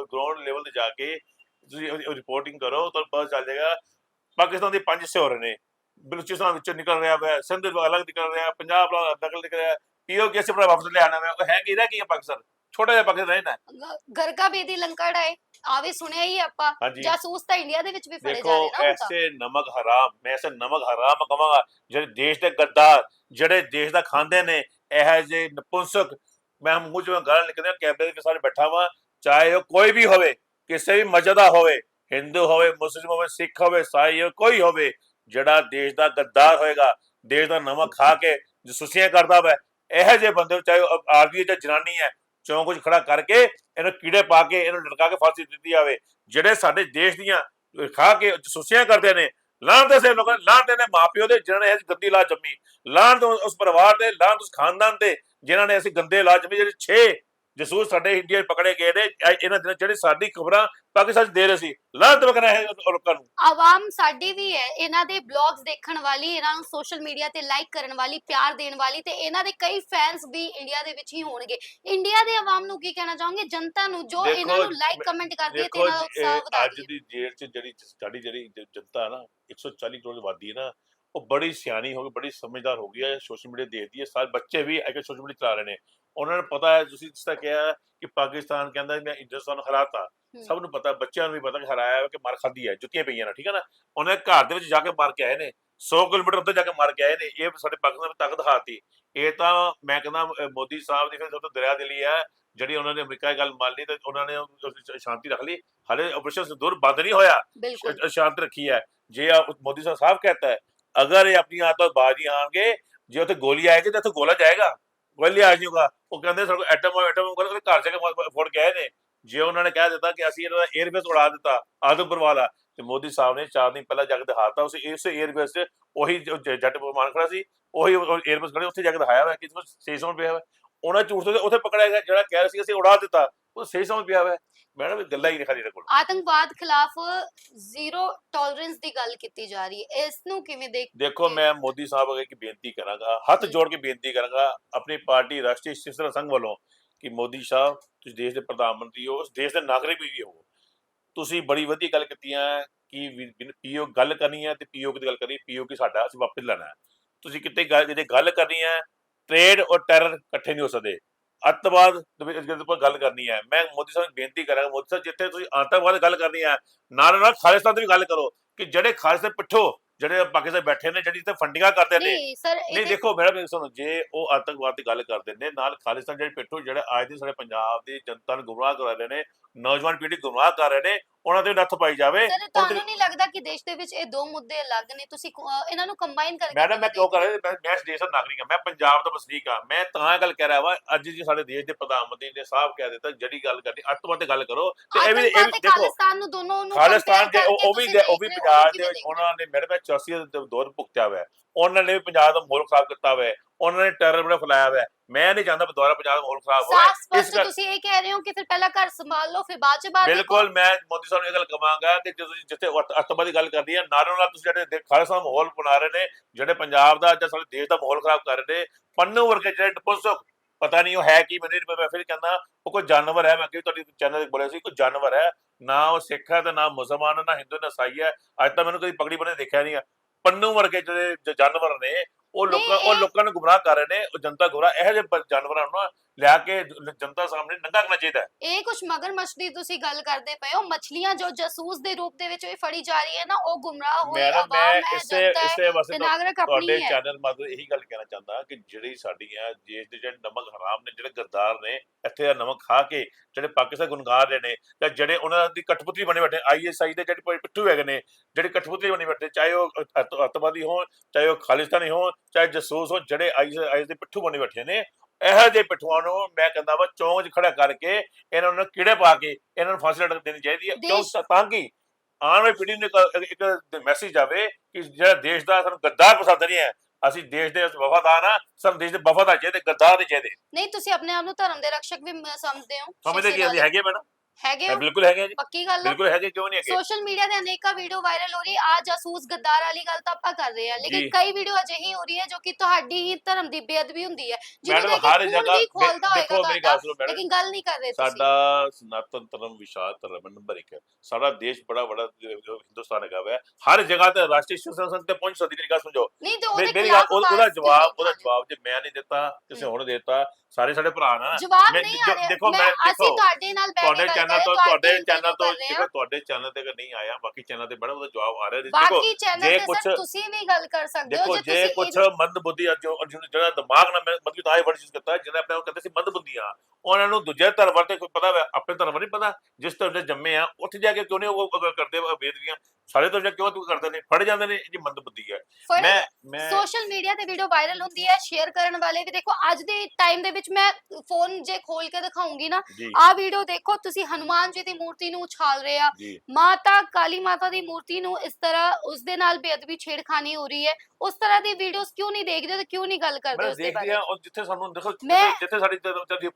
ਗਰਾਊਂਡ ਲੈਵਲ ਤੇ ਜਾ ਕੇ ਤੁਸੀਂ ਰਿਪੋਰਟਿੰਗ ਕਰੋ ਤੁਹਾਨੂੰ ਪਤਾ ਚੱਲ ਜਾਏਗਾ। ਪਾਕਿਸਤਾਨ ਦੇ ਪੰਜ ਹਿੱਸੇ ਹੋ ਰਹੇ ਨੇ। ਬਲੂਚਿਸਤਾਨ ਵਿੱਚੋਂ ਨਿਕਲ ਰਿਹਾ ਹੈ ਸਿੰਧ ਅਲੱਗ ਨਿਕਲ ਰਿਹਾ ਪੰਜਾਬ ਨਾਲ ਨਕਲ ਨਿਕਲ ਰਿਹਾ। ਪੀਓ ਕੇ ਸੇ ਵਾਪਸ ਲਿਆਣਾ ਹੈ ਉਹ ਹੈ ਕੀ ਰਹਿ ਕੀ ਹੈ ਪਾਕਿਸਤਾਨ? ਛੋਟਾ ਜਿਹਾ ਪਾਕਿਸਤਾਨ ਗ- ਘਰ ਕਾ ਬੇਦੀ ਲੰਕੜ ਹੈ। ਆ ਵੀ ਸੁਣਿਆ ਹੀ ਆਪਾਂ। ਹਾਂਜੀ। ਜਾਸੂਸ ਤਾਂ ਇੰਡੀਆ ਦੇ ਵਿੱਚ ਵੀ ਫੜੇ ਜਾ ਦੇਖੋ ਰਹੇ ਨਾ ਹੁਣ ਤਾਂ। ਐਸੇ ਨਮਕ ਹਰਾਮ ਮੈਂ ਐਸੇ ਨਮਕ ਹਰਾਮ ਕਹਾਂਗਾ ਜਿਹੜੇ ਦੇਸ਼ ਦੇ ਗੱਦਾਰ ਜਿਹੜੇ ਦੇਸ਼ ਦਾ ਖਾਂਦੇ ਨੇ ਇਹ ਜੇ ਨਪੁੰਸਕ ਮੈਂ ਮੂੰਹ ਚੋਂ ਗਾਲਾਂ ਨਿਕਲਦੀਆਂ ਕੈਮਰੇ ਦੇ ਸਾਰੇ ਬੈਠਾ ਵਾਂ ਚਾਹੇ ਉਹ ਕੋਈ ਵੀ ਹੋਵੇ ਕਿਸੇ ਵੀ ਮਜ਼ਹਬ ਦਾ ਹੋਵੇ ਹਿੰਦੂ ਹੋਵੇ ਮੁਸਲਿਮ ਹੋਵੇ ਸਿੱਖ ਹੋਵੇ ਸਾਈ ਹੋਵੇ ਕੋਈ ਹੋਵੇ ਜਿਹੜਾ ਦੇਸ਼ ਦਾ ਗੱਦਾਰ ਹੋਏਗਾ ਦੇਸ਼ ਦਾ ਨਮਕ ਖਾ ਕੇ ਜਸੂਸੀਆਂ ਕਰਦਾ ਵਾ ਇਹੋ ਜਿਹੇ ਬੰਦੇ ਨੂੰ ਚਾਹੇ ਉਹ ਆਦਮੀ ਹੈ ਜਾਂ ਜਨਾਨੀ ਹੈ ਚੌਂਕ 'ਚ ਖੜਾ ਕਰਕੇ ਇਹਨੂੰ ਕੀੜੇ ਪਾ ਕੇ ਇਹਨੂੰ ਲਟਕਾ ਕੇ ਫਾਂਸੀ ਦਿੱਤੀ ਜਾਵੇ। ਜਿਹੜੇ ਸਾਡੇ ਦੇਸ਼ ਦੀਆਂ ਖਾ ਕੇ ਜਸੂਸੀਆਂ ਕਰਦੇ ਨੇ ਲਾਂਦੇ ਸੇ ਲੋਕਾਂ ਲਾਂਦੇ ਨੇ ਮਾਪਿਓ ਦੇ, ਜਿਨ੍ਹਾਂ ਨੇ ਇਹ ਗੰਦੀ ਲਾਜ ਜੰਮੀ ਲਾਂਦ ਉਸ ਪਰਿਵਾਰ ਦੇ ਲਾਂਦ ਉਸ ਖਾਨਦਾਨ ਦੇ, ਜਿਨ੍ਹਾਂ ਨੇ ਅਸੀਂ ਗੰਦੇ ਲਾਜ ਜੰਮੀ, ਜਿਹੜੇ 6 ਜਸੂਸ ਸਾਡੇ ਇੰਡੀਆ ਪਕੜੇ ਗਏ ਨੇ ਇਹ- ਇਹਨਾਂ ਦਿਨਾਂ 'ਚ ਜਿਹੜੀ ਸਾਡੀ ਖਬਰਾਂ ਪਾਕਿਸਤਾਨ 'ਚ ਦੇ ਰਹੇ ਸੀ ਲਾਂਦ ਵਗਣਾ ਹੈ ਲੋਕਾਂ ਨੂੰ। ਆਵਾਮ ਸਾਡੀ ਵੀ ਹੈ ਇਹਨਾਂ ਦੇ ਬਲੌਗਸ ਦੇਖਣ ਵਾਲੀ ਇਹਨਾਂ ਨੂੰ ਸੋਸ਼ਲ ਮੀਡੀਆ ਤੇ ਲਾਈਕ ਕਰਨ ਵਾਲੀ ਪਿਆਰ ਦੇਣ ਵਾਲੀ ਤੇ ਇਹਨਾਂ ਦੇ ਕਈ ਫੈਨਸ ਵੀ ਇੰਡੀਆ ਦੇ ਵਿੱਚ ਹੀ ਹੋਣਗੇ। ਇੰਡੀਆ ਦੇ ਆਵਾਮ ਨੂੰ ਕੀ ਕਹਿਣਾ ਚਾਹੋਗੇ? ਜਨਤਾ ਨੂੰ ਜੋ ਦੇਖੋ, ਇਹਨਾਂ ਨੂੰ ਲਾਈਕ ਮੈਂ- ਕਮੈਂਟ ਕਰਦੀ ਹੈ ਤੇ ਦੇਖੋ ਇਹਨਾਂ ਦਾ ਉਤਸ਼ਾਹ ਇਹ ਵਧਾ ਅੱਜ ਦੀ ਦੀ ਜੇਲ੍ਹ 'ਚ ਜਿਹੜੀ ਸਾਡੀ ਜਿਹੜੀ ਜ- ਜਨਤਾ ਹੈ ਨਾ 140 ਕਰੋੜ ਦੀ ਆਬਾਦੀ ਹੈ ਨਾ ਉਹ ਬੜੀ ਸਿਆਣੀ ਹੋ ਗਈ ਬੜੀ ਸਮਝਦਾਰ ਹੋ ਗਈ ਹੈ ਸੋਸ਼ਲ ਮੀਡੀਆ ਦੇਖਦੀ ਹੈ ਸਾਰੇ ਬੱਚੇ ਵੀ ਅੱਗੇ ਸੋਸ਼ਲ ਮੀਡੀਆ ਚਲਾ ਰਹੇ ਨੇ। ਉਹਨਾਂ ਨੂੰ ਪਤਾ ਹੈ ਤੁਸੀਂ ਜਿਸ ਤਰ੍ਹਾਂ ਕਿਹਾ ਕਿ ਪਾਕਿਸਤਾਨ ਕਹਿੰਦਾ ਮੈਂ ਹਿੰਦੁਸਤਾਨ ਨੂੰ ਹਰਾਤਾ। ਸਭ ਨੂੰ ਪਤਾ ਬੱਚਿਆਂ ਨੂੰ ਵੀ ਪਤਾ ਕਿ ਹਰਾਇਆ ਹੈ ਕਿ ਮਾਰ ਖਾਦੀ ਹੈ ਜੁੱਤੀਆਂ ਪਈਆਂ ਨੇ ਠੀਕ ਹੈ ਨਾ? ਉਹਨੇ ਘਰ ਦੇ ਵਿੱਚ ਜਾ ਕੇ ਮਾਰ ਕੇ ਆਏ ਨੇ 100 ਕਿਲੋਮੀਟਰ ਉੱਤੇ ਜਾ ਕੇ ਮਾਰ ਕੇ ਆਏ ਨੇ ਇਹ ਸਾਡੇ ਪਾਕਿਸਤਾਨ ਦੀ ਤਾਕਤ ਹਾਤੀ ਇਹ ਤਾਂ ਮੈਂ ਕਹਿੰਦਾ ਮੋਦੀ ਸਾਹਿਬ ਦੀ ਫਿਰ ਸਭ ਤੋਂ ਦਰਿਆ ਦਿਲੀ ਹੈ ਜਿਹੜੀ ਉਹਨਾਂ ਨੇ ਅਮਰੀਕਾ ਦੀ ਗੱਲ ਮੰਨ ਲਈ ਤੇ ਉਹਨਾਂ ਨੇ ਵਿੱਚ ਸ਼ਾਂਤੀ ਰੱਖ ਲਈ। ਹਾਲੇ ਆਪਰੇਸ਼ਨ ਸਿੰਦੂਰ ਬੰਦ ਨਹੀਂ ਹੋਇਆ। ਸ਼ਾਂਤ ਰੱਖੀ ਹੈ। ਜੇ ਮੋਦੀ ਸਾਹਿਬ ਸਾਫ਼ ਕਹਤਾ ਹੈ ਅਗਰ ਇਹ ਆਪਣੀ ਆਤੋਂ ਬਾਜੀ ਆਣਗੇ, ਜੇ ਉੱਥੇ ਗੋਲੀ ਆਏਗੀ ਤਾਂ ਉੱਥੇ ਗੋਲਾ ਜਾਏਗਾ। ਕੋਈ ਲਿਹਾਜ਼ ਨਹੀਂ ਉਹ ਕਹਿੰਦੇ ਸਾਨੂੰ ਐਟਮ ਐਟਮ ਕਰਕੇ ਘਰ ਜਾ ਕੇ ਫੋੜ ਗਏ ਨੇ। ਜੇ ਉਹਨਾਂ ਨੇ ਕਹਿ ਦਿੱਤਾ ਕਿ ਅਸੀਂ ਇਹਨਾਂ ਦਾ 에ਅਰਬੇਸ ਉਡਾ ਦਿੱਤਾ ਆਦਮਪੁਰ ਵਾਲਾ ਤੇ ਮੋਦੀ ਸਾਹਿਬ ਨੇ ਚਾਰ ਦਿਨ ਪਹਿਲਾਂ ਜਾ ਕੇ ਦਿਖਾਤਾ। ਉਸ ਇਸ 에ਅਰਬੇਸ 'ਚ ਉਹੀ ਜੱਟ ਵਿਮਾਨ ਖੜਾ ਸੀ, ਉਹੀ 에ਅਰਬੇਸ ਖੜੇ, ਉੱਥੇ ਜਾ ਦਿਖਾਇਆ ਹੋਇਆ ਕਿ 600 ਰੁਪਏ ਹੋਇਆ। ਉਹਨਾਂ ਝੂਠ ਤੋਂ ਉੱਥੇ ਪਕੜਿਆ ਗਿਆ, ਜਿਹੜਾ ਕਹਿ ਰਿਹਾ ਸੀ ਅਸੀਂ ਉਡਾ ਦਿੱਤਾ, ਉਹ 600 ਰੁਪਏ ਹੋਇਆ। ਮੈਡਮ ਗੱਲਾਂ ਹੀ ਨਹੀਂ ਖਾਲੀ ਕੋਲ। ਆਤੰਕਵਾਦ ਖਿਲਾਫ ਜ਼ੀਰੋ ਟੋਲਰੈਂਸ ਦੀ ਗੱਲ ਕੀਤੀ ਜਾ ਰਹੀ ਹੈ। ਇਸ ਨੂੰ ਕਿਵੇਂ ਦੇਖ ਦੇਖੋ। ਮੈਂ ਮੋਦੀ ਸਾਹਿਬ ਅੱਗੇ ਇੱਕ ਬੇਨਤੀ ਕਰਾਂਗਾ ਹੱਥ ਜੋੜ ਕੇ ਬੇਨਤੀ ਕਰਾਂਗਾ ਆਪਣੀ ਪਾਰਟੀ ਰਾਸ਼ਟਰੀ ਸਿਵਸੇਨਾ ਸੰਘ ਵੱਲੋਂ ਕਿ ਮੋਦੀ ਸਾਹਿਬ ਤੁਸੀਂ ਦੇਸ਼ ਦੇ ਪ੍ਰਧਾਨ ਮੰਤਰੀ ਹੋ ਉਸ ਦੇਸ਼ ਦੇ ਨਾਗਰਿਕ ਵੀ ਹੋ। ਤੁਸੀਂ ਬੜੀ ਵਧੀਆ ਗੱਲ ਕੀਤੀਆਂ ਕਿ ਪੀਓ ਗੱਲ ਕਰਨੀ ਹੈ ਤੇ ਪੀਓ ਦੀ ਗੱਲ ਕਰਨੀ ਪੀਓ ਕੀ ਸਾਡਾ ਅਸੀਂ ਵਾਪਸ ਲੈਣਾ ਹੈ। ਤੁਸੀਂ ਕਿਤੇ ਗੱਲ ਜੇ ਗੱਲ ਕਰਨੀ ਹੈ ਟ੍ਰੇਡ ਔਰ ਟੈਰਰ ਇਕੱਠੇ ਨਹੀਂ ਹੋ ਸਕਦੇ। ਅੱਤਵਾਦ ਜਿਹਦੇ ਉੱਪਰ ਗੱਲ ਕਰਨੀ ਹੈ। ਮੈਂ ਮੋਦੀ ਸਾਹਿਬ ਨੂੰ ਬੇਨਤੀ ਕਰਾਂਗਾ ਮੋਦੀ ਸਾਹਿਬ ਜਿੱਥੇ ਤੁਸੀਂ ਆਤੰਕਵਾਦ ਦੀ ਗੱਲ ਕਰਨੀ ਹੈ ਨਾਲ ਨਾਲ ਖਾਲਿਸਤਾਨ ਦੀ ਵੀ ਗੱਲ ਕਰੋ ਕਿ ਜਿਹੜੇ ਖਾਲਿਸਤਾਨ ਪਿੱਠੋ ਜਿਹੜੇ ਪਾਕਿਸਤਾਨ ਬੈਠੇ ਨੇ ਜਿਹੜੀ ਤੇ ਫੰਡਿੰਗਾਂ ਕਰਦੇ ਨੇ। ਨਹੀਂ ਦੇਖੋ ਮੈਡਮ ਇਹ ਸੁਣੋ ਜੇ ਉਹ ਆਤੰਕਵਾਦ ਦੀ ਗੱਲ ਕਰਦੇ ਨੇ ਨਾਲ ਖਾਲਿਸਤਾਨ ਜਿਹੜੇ ਪਿੱਠੂ ਜਿਹੜੇ ਅੱਜ ਦੇ ਸਾਡੇ ਪੰਜਾਬ ਦੀ ਜਨਤਾ ਨੂੰ ਗੁੰਮਰਾਹ ਕਰ ਰਹੇ ਨੇ ਨੌਜਵਾਨ ਪੀੜ੍ਹੀ ਗੁੰਮਰਾਹ ਕਰ ਰਹੇ ਨੇ ਉਹਨਾਂ ਤੇ ਨੱਥ ਪਾਈ ਜਾਵੇ ਸਰ ਤੁਹਾਨੂੰ ਨਹੀਂ ਲੱਗਦਾ ਕਿ ਦੇਸ਼ ਦੇ ਵਿੱਚ ਇਹ ਦੋ ਮੁੱਦੇ ਅਲੱਗ ਨੇ ਤੁਸੀਂ ਅਹ ਇਹਨਾਂ ਨੂੰ ਕੰਬਾਈਨ ਕਰਕੇ ਮੈਡਮ ਮੈਂ ਕਿਉਂ ਕਰ ਰਿਹਾ ਮੈਂ ਮੈਂ ਇਸ ਦੇਸ਼ ਦਾ ਨਾਗਰਿਕ ਹਾਂ ਮੈਂ ਪੰਜਾਬ ਦਾ ਵਸਨੀਕ ਹਾਂ ਮੈਂ ਤਾਂ ਇਹ ਗੱਲ ਕਹਿ ਰਿਹਾ ਵਾ ਅੱਜ ਜੀ ਸਾਡੇ ਦੇਸ਼ ਦੇ ਪ੍ਰਧਾਨ ਮੰਤਰੀ ਨੇ ਸਾਫ਼ ਕਹਿ ਦਿੱਤਾ ਜਿਹੜੀ ਗੱਲ ਕਰਨੀ ਅੱਤਵਾਦ ਤੇ ਗੱਲ ਕਰੋ ਤੇ ਇਹ ਵੀ ਇਹ ਆਤੰਕਵਾਦ ਵੀ ਤੇ ਦੇਖੋ ਖਾਲਿਸਤਾਨ ਨੂੰ ਦੋਨੋਂ ਨੂੰ ਖਾਲਿਸਤਾਨ compare ਦੇ ਉਹ ਵੀ ਉਹ ਵੀ ਦੇਖ ਰਹੇ ਹੋ, ਪੰਜਾਬ ਦੇ ਕਿਵੇਂ ਵਿੱਚ ਹੋ? ਉਹਨਾਂ ਨੇ ਮੇਰੇ ਵਿੱਚ 84 ਦਾ ਦੌਰ ਭੁਗਤਿਆ ਹੋਇਆ ਹੈ। ਉਹਨਾਂ ਨੇ ਵੀ ਪੰਜਾਬ ਦਾ ਮੋਲ ਖਰਾਬ ਕੀਤਾ ਹੋਇਆ ਹੈ। ਉਹਨਾਂ ਨੇ ਟੈਰਰ ਬੜਾ ਫੈਲਾਇਆ ਹੋਇਆ। ਮੈਂ ਨਹੀਂ ਚਾਹੁੰਦਾ ਦੁਬਾਰਾ ਪੰਜਾਬ ਦਾ ਮਾਹੌਲ ਖਰਾਬ ਹੋਵੇ ਇਸ ਸਪਸ਼ਟ ਕਰ- ਤੁਸੀਂ ਇਹ ਕਹਿ ਰਹੇ ਹੋ ਕਿ ਫਿਰ ਪਹਿਲਾਂ ਘਰ ਸੰਭਾਲ ਲਓ ਫਿਰ ਬਾਅਦ ਚ ਦੇਖੋ। ਬਿਲਕੁਲ ਮੈਂ ਮੋਦੀ ਸਾਹਿਬ ਨੂੰ ਇਹ ਗੱਲ ਕਹਾਂਗਾ ਕਿ ਜਦੋਂ ਜਿੱਥੇ ਅੱਤ- ਅੱਤਵਾਦੀ ਗੱਲ ਕਰਦੀ ਹੈ ਨਾਲੋਂ ਨਾਲ ਤੁਸੀਂ ਜਿਹੜੇ ਦੇ- ਖਾਲਸਾ ਮਾਹੌਲ ਬਣਾ ਰਹੇ ਨੇ ਜਿਹੜੇ ਪੰਜਾਬ ਦਾ ਜਾਂ ਸਾਡੇ ਦੇਸ਼ ਦਾ ਮਾਹੌਲ ਖਰਾਬ ਕਰ ਰਹੇ ਨੇ ਪੰਨੂ ਵਰਗੇ ਜਿਹੜੇ ਟਪੋਸਕ ਪਤਾ ਨਹੀਂ ਉਹ ਹੈ ਕੀ ਮੈਨੂੰ ਮੈਂ ਫਿਰ ਕਹਿੰਦਾ ਉਹ ਕੋਈ ਜਾਨਵਰ ਹੈ ਮੈਂ ਅੱਗੇ ਤੁਹਾਡੀ ਚੈਨਲ ਤੇ ਬੋਲਿਆ ਸੀ ਕੋਈ ਜਾਨਵਰ ਹੈ ਨਾ ਉਹ ਸਿੱਖ ਹੈ ਤੇ ਨਾ ਮੁਸਲਮਾਨ ਹੈ, ਨਾ ਹਿੰਦੂ ਨਾ ਸਾਈ ਹੈ ਅੱਜ ਤੱਕ ਮੈਨੂੰ ਕਦੀ ਪਗੜੀ ਬਣੇ ਦੇਖਿਆ ਨਹੀਂ ਹੈ ਪੰਨੂ ਵਰਗੇ ਜਿਹੜੇ ਜਾਨਵਰ ਨੇ ਉਹ ਲੋਕਾਂ ਉਹ ਇਹ- ਲੋਕਾਂ ਨੂੰ ਗੁੰਮਰਾਹ ਕਰ ਰਹੇ ਨੇ ਉਹ ਜਨਤਾ ਗੁੰਮਰਾਹ ਇਹੋ ਜਿਹੇ ਬ- ਜਾਨਵਰਾਂ ਨੂੰ ਨਾ ਲਿਆ ਕੇ ਜ- ਜਨਤਾ ਸਾਹਮਣੇ ਨੰਗਾ ਕਰਨਾ ਚਾਹੀਦਾ ਹੈ। ਇਹ ਕੁਝ ਮਗਰਮੱਛ ਦੀ ਤੁਸੀਂ ਗੱਲ ਕਰਦੇ ਪਏ ਹੋ ਮੱਛਲੀਆਂ ਜੋ ਜਾਸੂਸ ਦੇ ਰੂਪ ਦੇ ਵਿੱਚ ਵੀ ਫੜੀ ਜਾ ਰਹੀ ਹੈ ਨਾ ਉਹ ਗੁੰਮਰਾਹ ਹੋਈ ਮੈਂ ਨਾ ਆਵਾਮ ਮੈਂ ਹੈ ਇਸੇ ਜਨਤਾ ਹੈ ਇਸੇ ਵਾਸਤੇ ਤੇ ਤਾਂ ਨਾਗਰਿਕ ਆਪਣੀ ਤੁਹਾਡੇ ਹੈ ਚੈਨਲ ਮਾਧੋ ਇਹੀ ਗੱਲ ਕਹਿਣਾ ਚਾਹੁੰਦਾ ਕਿ ਜਿਹੜੀ ਸਾਡੀਆਂ ਦੇਸ਼ ਦੇ ਜਿਹੜੇ ਨਮਕ ਹਰਾਮ ਨੇ ਜਿਹੜੇ ਗੱਦਾਰ ਨੇ ਇੱਥੇ ਦਾ ਨਮਕ ਖਾ ਕੇ ਜਿਹੜੇ ਪਾਕਿਸਤਾਨ ਗੁਨਗਾਰ ਰਹੇ ਨੇ ਤੇ ਜਿਹੜੇ ਉਹਨਾਂ ਦੀ ਕਠਪੁਤਲੀ ਬਣੇ ਬੈਠੇ ਆਈਐਸਆਈ ਦੇ ਜਿਹੜੇ ਪ- ਪਿੱਠੂ ਹੈਗੇ ਨੇ ਜਿਹੜੇ ਕਠਪੁਤਲੀ ਬਣੇ ਬੈਠੇ ਚਾਹੇ ਉਹ ਅੱਤ- ਅੱਤਵਾਦੀ ਹੋਣ ਚਾਹੇ ਉਹ ਖਾਲਿਸਤਾਨੀ ਹੋਣ ਚਾਹੇ ਜਸੂਸ ਹੋਣ ਜਿਹੜੇ ਆਈਐਸਆਈ ਦੇ ਪਿੱਠੂ ਬਣੇ ਬੈਠੇ ਨੇ ਇਹੋ ਜਿਹੇ ਪਿੱਠੂਆਂ ਨੂੰ ਮੈਂ ਕਹਿੰਦਾ ਵਾ ਚੌਂਕ 'ਚ ਖੜਾ ਕਰਕੇ ਇਹਨਾਂ ਨੂੰ ਕੀੜੇ ਪਾ ਕੇ ਇਹਨਾਂ ਨੂੰ ਫਾਂਸੀ ਲਟਕ ਦੇਣੀ ਚਾਹੀਦੀ ਹੈ। ਕਿਉਂ ਤਾਂ ਕਿ ਆਉਣ ਵਾਲੀ ਪੀੜ੍ਹੀ ਨੂੰ ਇੱਕ- ਮੈਸੇਜ ਜਾਵੇ ਕਿ ਜਿਹੜਾ ਦੇਸ਼ ਦਾ ਸਾਨੂੰ ਗੱਦਾਰ ਪਸੰਦ ਨਹੀਂ ਹੈ ਅਸੀਂ ਦੇਸ਼ ਦੇ ਵਫਾਦਾਰ ਆ ਸਾਨੂੰ ਦੇਸ਼ ਦੇ ਵਫਾਦਾਰ ਚਾਹੀਦੇ ਗੱਦਾਰ ਨਹੀਂ ਚਾਹੀਦੇ। ਨਹੀਂ ਤੁਸੀਂ ਆਪਣੇ ਆਪ ਨੂੰ ਧਰਮ ਦੇ ਰક્ષਕ ਵੀ ਸਮਝਦੇ ਹੋ। ਸਮਝਦੇ ਕਿ ਅਸੀਂ ਹੈਗੇ ਮੈਡਮ। ਹੈਗੇ ਹੋ ਬਿਲਕੁਲ ਹੈਗੇ ਜੀ। ਪੱਕੀ ਗੱਲ ਹੈ ਬਿਲਕੁਲ ਹੈਗੇ ਕਿਉਂ ਨਹੀਂ ਹੈਗੇ? ਸੋਸ਼ਲ ਮੀਡੀਆ ਤੇ ਅਨੇਕਾਂ ਵੀਡੀਓ ਵਾਇਰਲ ਹੋ ਰਹੀ ਆ। ਜਾਸੂਸ ਗੱਦਾਰ ਵਾਲੀ ਗੱਲ ਤਾਂ ਆਪਾਂ ਕਰ ਰਹੇ ਹਾਂ ਲੇਕਿਨ ਜੀ। ਕਈ ਵੀਡੀਓ ਅਜਿਹੀ ਹੋ ਰਹੀ ਹੈ ਜੋ ਕਿ ਤੁਹਾਡੀ ਹੀ ਧਰਮ ਦੀ ਬੇਅਦਬੀ ਹੁੰਦੀ ਹੈ ਜਿਹਨੂੰ ਮੈਡਮ ਹਰ ਜਗ੍ਹਾ ਖੋਲਦਾ ਦੇਖੋ ਹੋਏਗਾ ਮੇਰੀ ਤੁਹਾਡਾ। ਗੱਲ ਸੁਣੋ ਮੈਡਮ। ਲੇਕਿਨ ਗੱਲ ਨਹੀਂ ਕਰ ਰਹੇ ਤੁਸੀਂ। ਸਾਡਾ ਸਨਾਤਨ ਧਰਮ ਵਿਸ਼ਾਲ ਧਰਮ ਹੈ, ਨੰਬਰ 1 ਹੈ ਸਾਡਾ ਦੇਸ਼ ਬੜਾ ਬੜਾ ਹਿੰਦੁਸਤਾਨ ਹੈਗਾ ਵਾ। ਹਰ ਜਗ੍ਹਾ ਤੇ ਰਾਸ਼ਟਰੀ ਸੰਸਦ ਤੇ ਪਹੁੰਚ ਸਕਦੀ ਮੇਰੀ ਗੱਲ ਸਮਝੋ ਨਹੀਂ ਤੇ ਮੇਰੀ ਉਹਦੇ ਮੇਰੀ ਗੱਲ ਖਿਲਾਫ ਉਹ- ਉਹਦਾ ਜਵਾਬ ਉਹਦਾ ਜਵਾਬ ਜੇ ਮੈਂ ਨਹੀਂ ਦਿੱਤਾ ਕਿਸੇ। ਹੋਰ ਨੇ ਦਿੱਤਾ ਸਾਰੇ ਸਾਡੇ ਭਰਾ ਨਾ। ਜਵਾਬ ਮੈਂ- ਨਹੀਂ ਜੋ- ਆ ਰਿਹਾ। ਦੇਖੋ ਮੈਂ ਅਸੀਂ ਦੇਖੋ ਤੁਹਾਡੇ ਨਾਲ ਬੈਠ ਤੁਹਾਡੇ ਕੇ ਗੱਲ ਚੈਨਲ ਤੋਂ ਤੁਹਾਡੇ ਚੈਨਲ ਤੋਂ interview ਕਰ ਰਹੇ ਦੇਖੋ ਹਾਂ। ਤੁਹਾਡੇ ਚੈਨਲ ਤੇ ਅਗਰ ਨਹੀਂ ਆਇਆ ਬਾਕੀ ਚੈਨਲ ਤੇ ਬੜਾ ਉਹਦਾ ਜਵਾਬ ਆ ਰਿਹਾ ਦੇਖੋ ਬਾਕੀ ਚੈਨਲ ਜੇ ਤੇ ਸਰ ਤੁਸੀਂ ਵੀ ਗੱਲ ਕਰ ਸਕਦੇ ਹੋ ਦੇਖੋ ਜੇ ਕੁਝ ਇਹ- ਮੰਦ ਬੁੱਧੀ ਆ ਜੋ ਜਿਹੜਾ ਦਿਮਾਗ ਨਾਲ ਮਤਲਬ ਤਾਂ ਇਹ ਵਰਡ ਯੂਜ਼ ਕਰਤਾ ਜਿਹਨੇ ਆਪਣੇ ਆਪ ਕਹਿੰਦੇ ਸੀ ਮੰਦ ਬੁੱਧੀਆਂ ਉਹਨਾਂ ਨੂੰ ਦੂਜੇ ਧਰਮ ਬਾਰੇ ਕੋਈ ਪਤਾ ਆਪਣੇ ਧਰਮ ਨਹੀਂ ਪਤਾ ਜਿਸ ਧਰਮ ਦੇ ਜੰਮੇ ਆ ਉੱਥੇ ਜਾ ਕੇ ਕਿਉਂ ਨਹੀਂ ਉਹ ਕਰਦੇ ਵਾ ਬੇਦਬੀਆਂ ਸਾਰੇ ਧਰਮ ਜਾ ਕਿਉਂ ਤੂੰ ਕਰਦੇ ਨੇ ਫੜ ਜਾਂਦੇ ਨੇ ਇਹ ਜੀ ਮੰਦ ਬੁੱਧੀ ਹੈ ਮੈਂ ਮੈਂ ਸੋਸ਼ਲ ਮੀਡੀਆ ਤੇ ਵੀਡੀਓ ਵਾਇਰਲ ਹੁੰਦੀ ਹੈ ਸ਼ੇਅਰ ਕਰਨ ਵਾਲੇ ਵੀ ਦੇਖੋ ਅੱਜ ਦੇ ਟਾਈਮ ਦੇ ਵਿੱਚ ਮੈਂ ਫੋਨ ਜੇ ਖੋਲ ਕੇ ਦਿਖਾਉਂਗੀ ਨਾ ਆਹ ਵੀਡੀਓ ਦੇਖੋ ਤੁਸੀਂ ਹਨੂਮਾਨ ਜੀ ਦੀ ਮੂਰਤੀ ਨੂੰ ਉਛਾਲ ਰਹੇ ਆ। ਜੀ। ਮਾਤਾ ਕਾਲੀ ਮਾਤਾ ਦੀ ਮੂਰਤੀ ਨੂੰ ਇਸ ਤਰ੍ਹਾਂ ਉਸ ਦੇ ਨਾਲ ਬੇਅਦਬੀ ਛੇੜਖਾਨੀ ਹੋ ਰਹੀ ਹੈ। ਉਸ ਤਰ੍ਹਾਂ ਦੀ ਵੀਡੀਓਜ਼ ਕਿਉਂ ਨਹੀਂ ਦੇਖਦੇ ਤੇ ਕਿਉਂ ਨਹੀਂ ਗੱਲ ਕਰਦੇ ਮੈਂ ਉਸ ਦੇ ਦੇਖਦੀ ਬਾਰੇ ਆ ਜਿੱਥੇ ਸਾਨੂੰ ਦੇਖੋ ਮੈਂ- ਜਿੱਥੇ- ਸਾਡੀ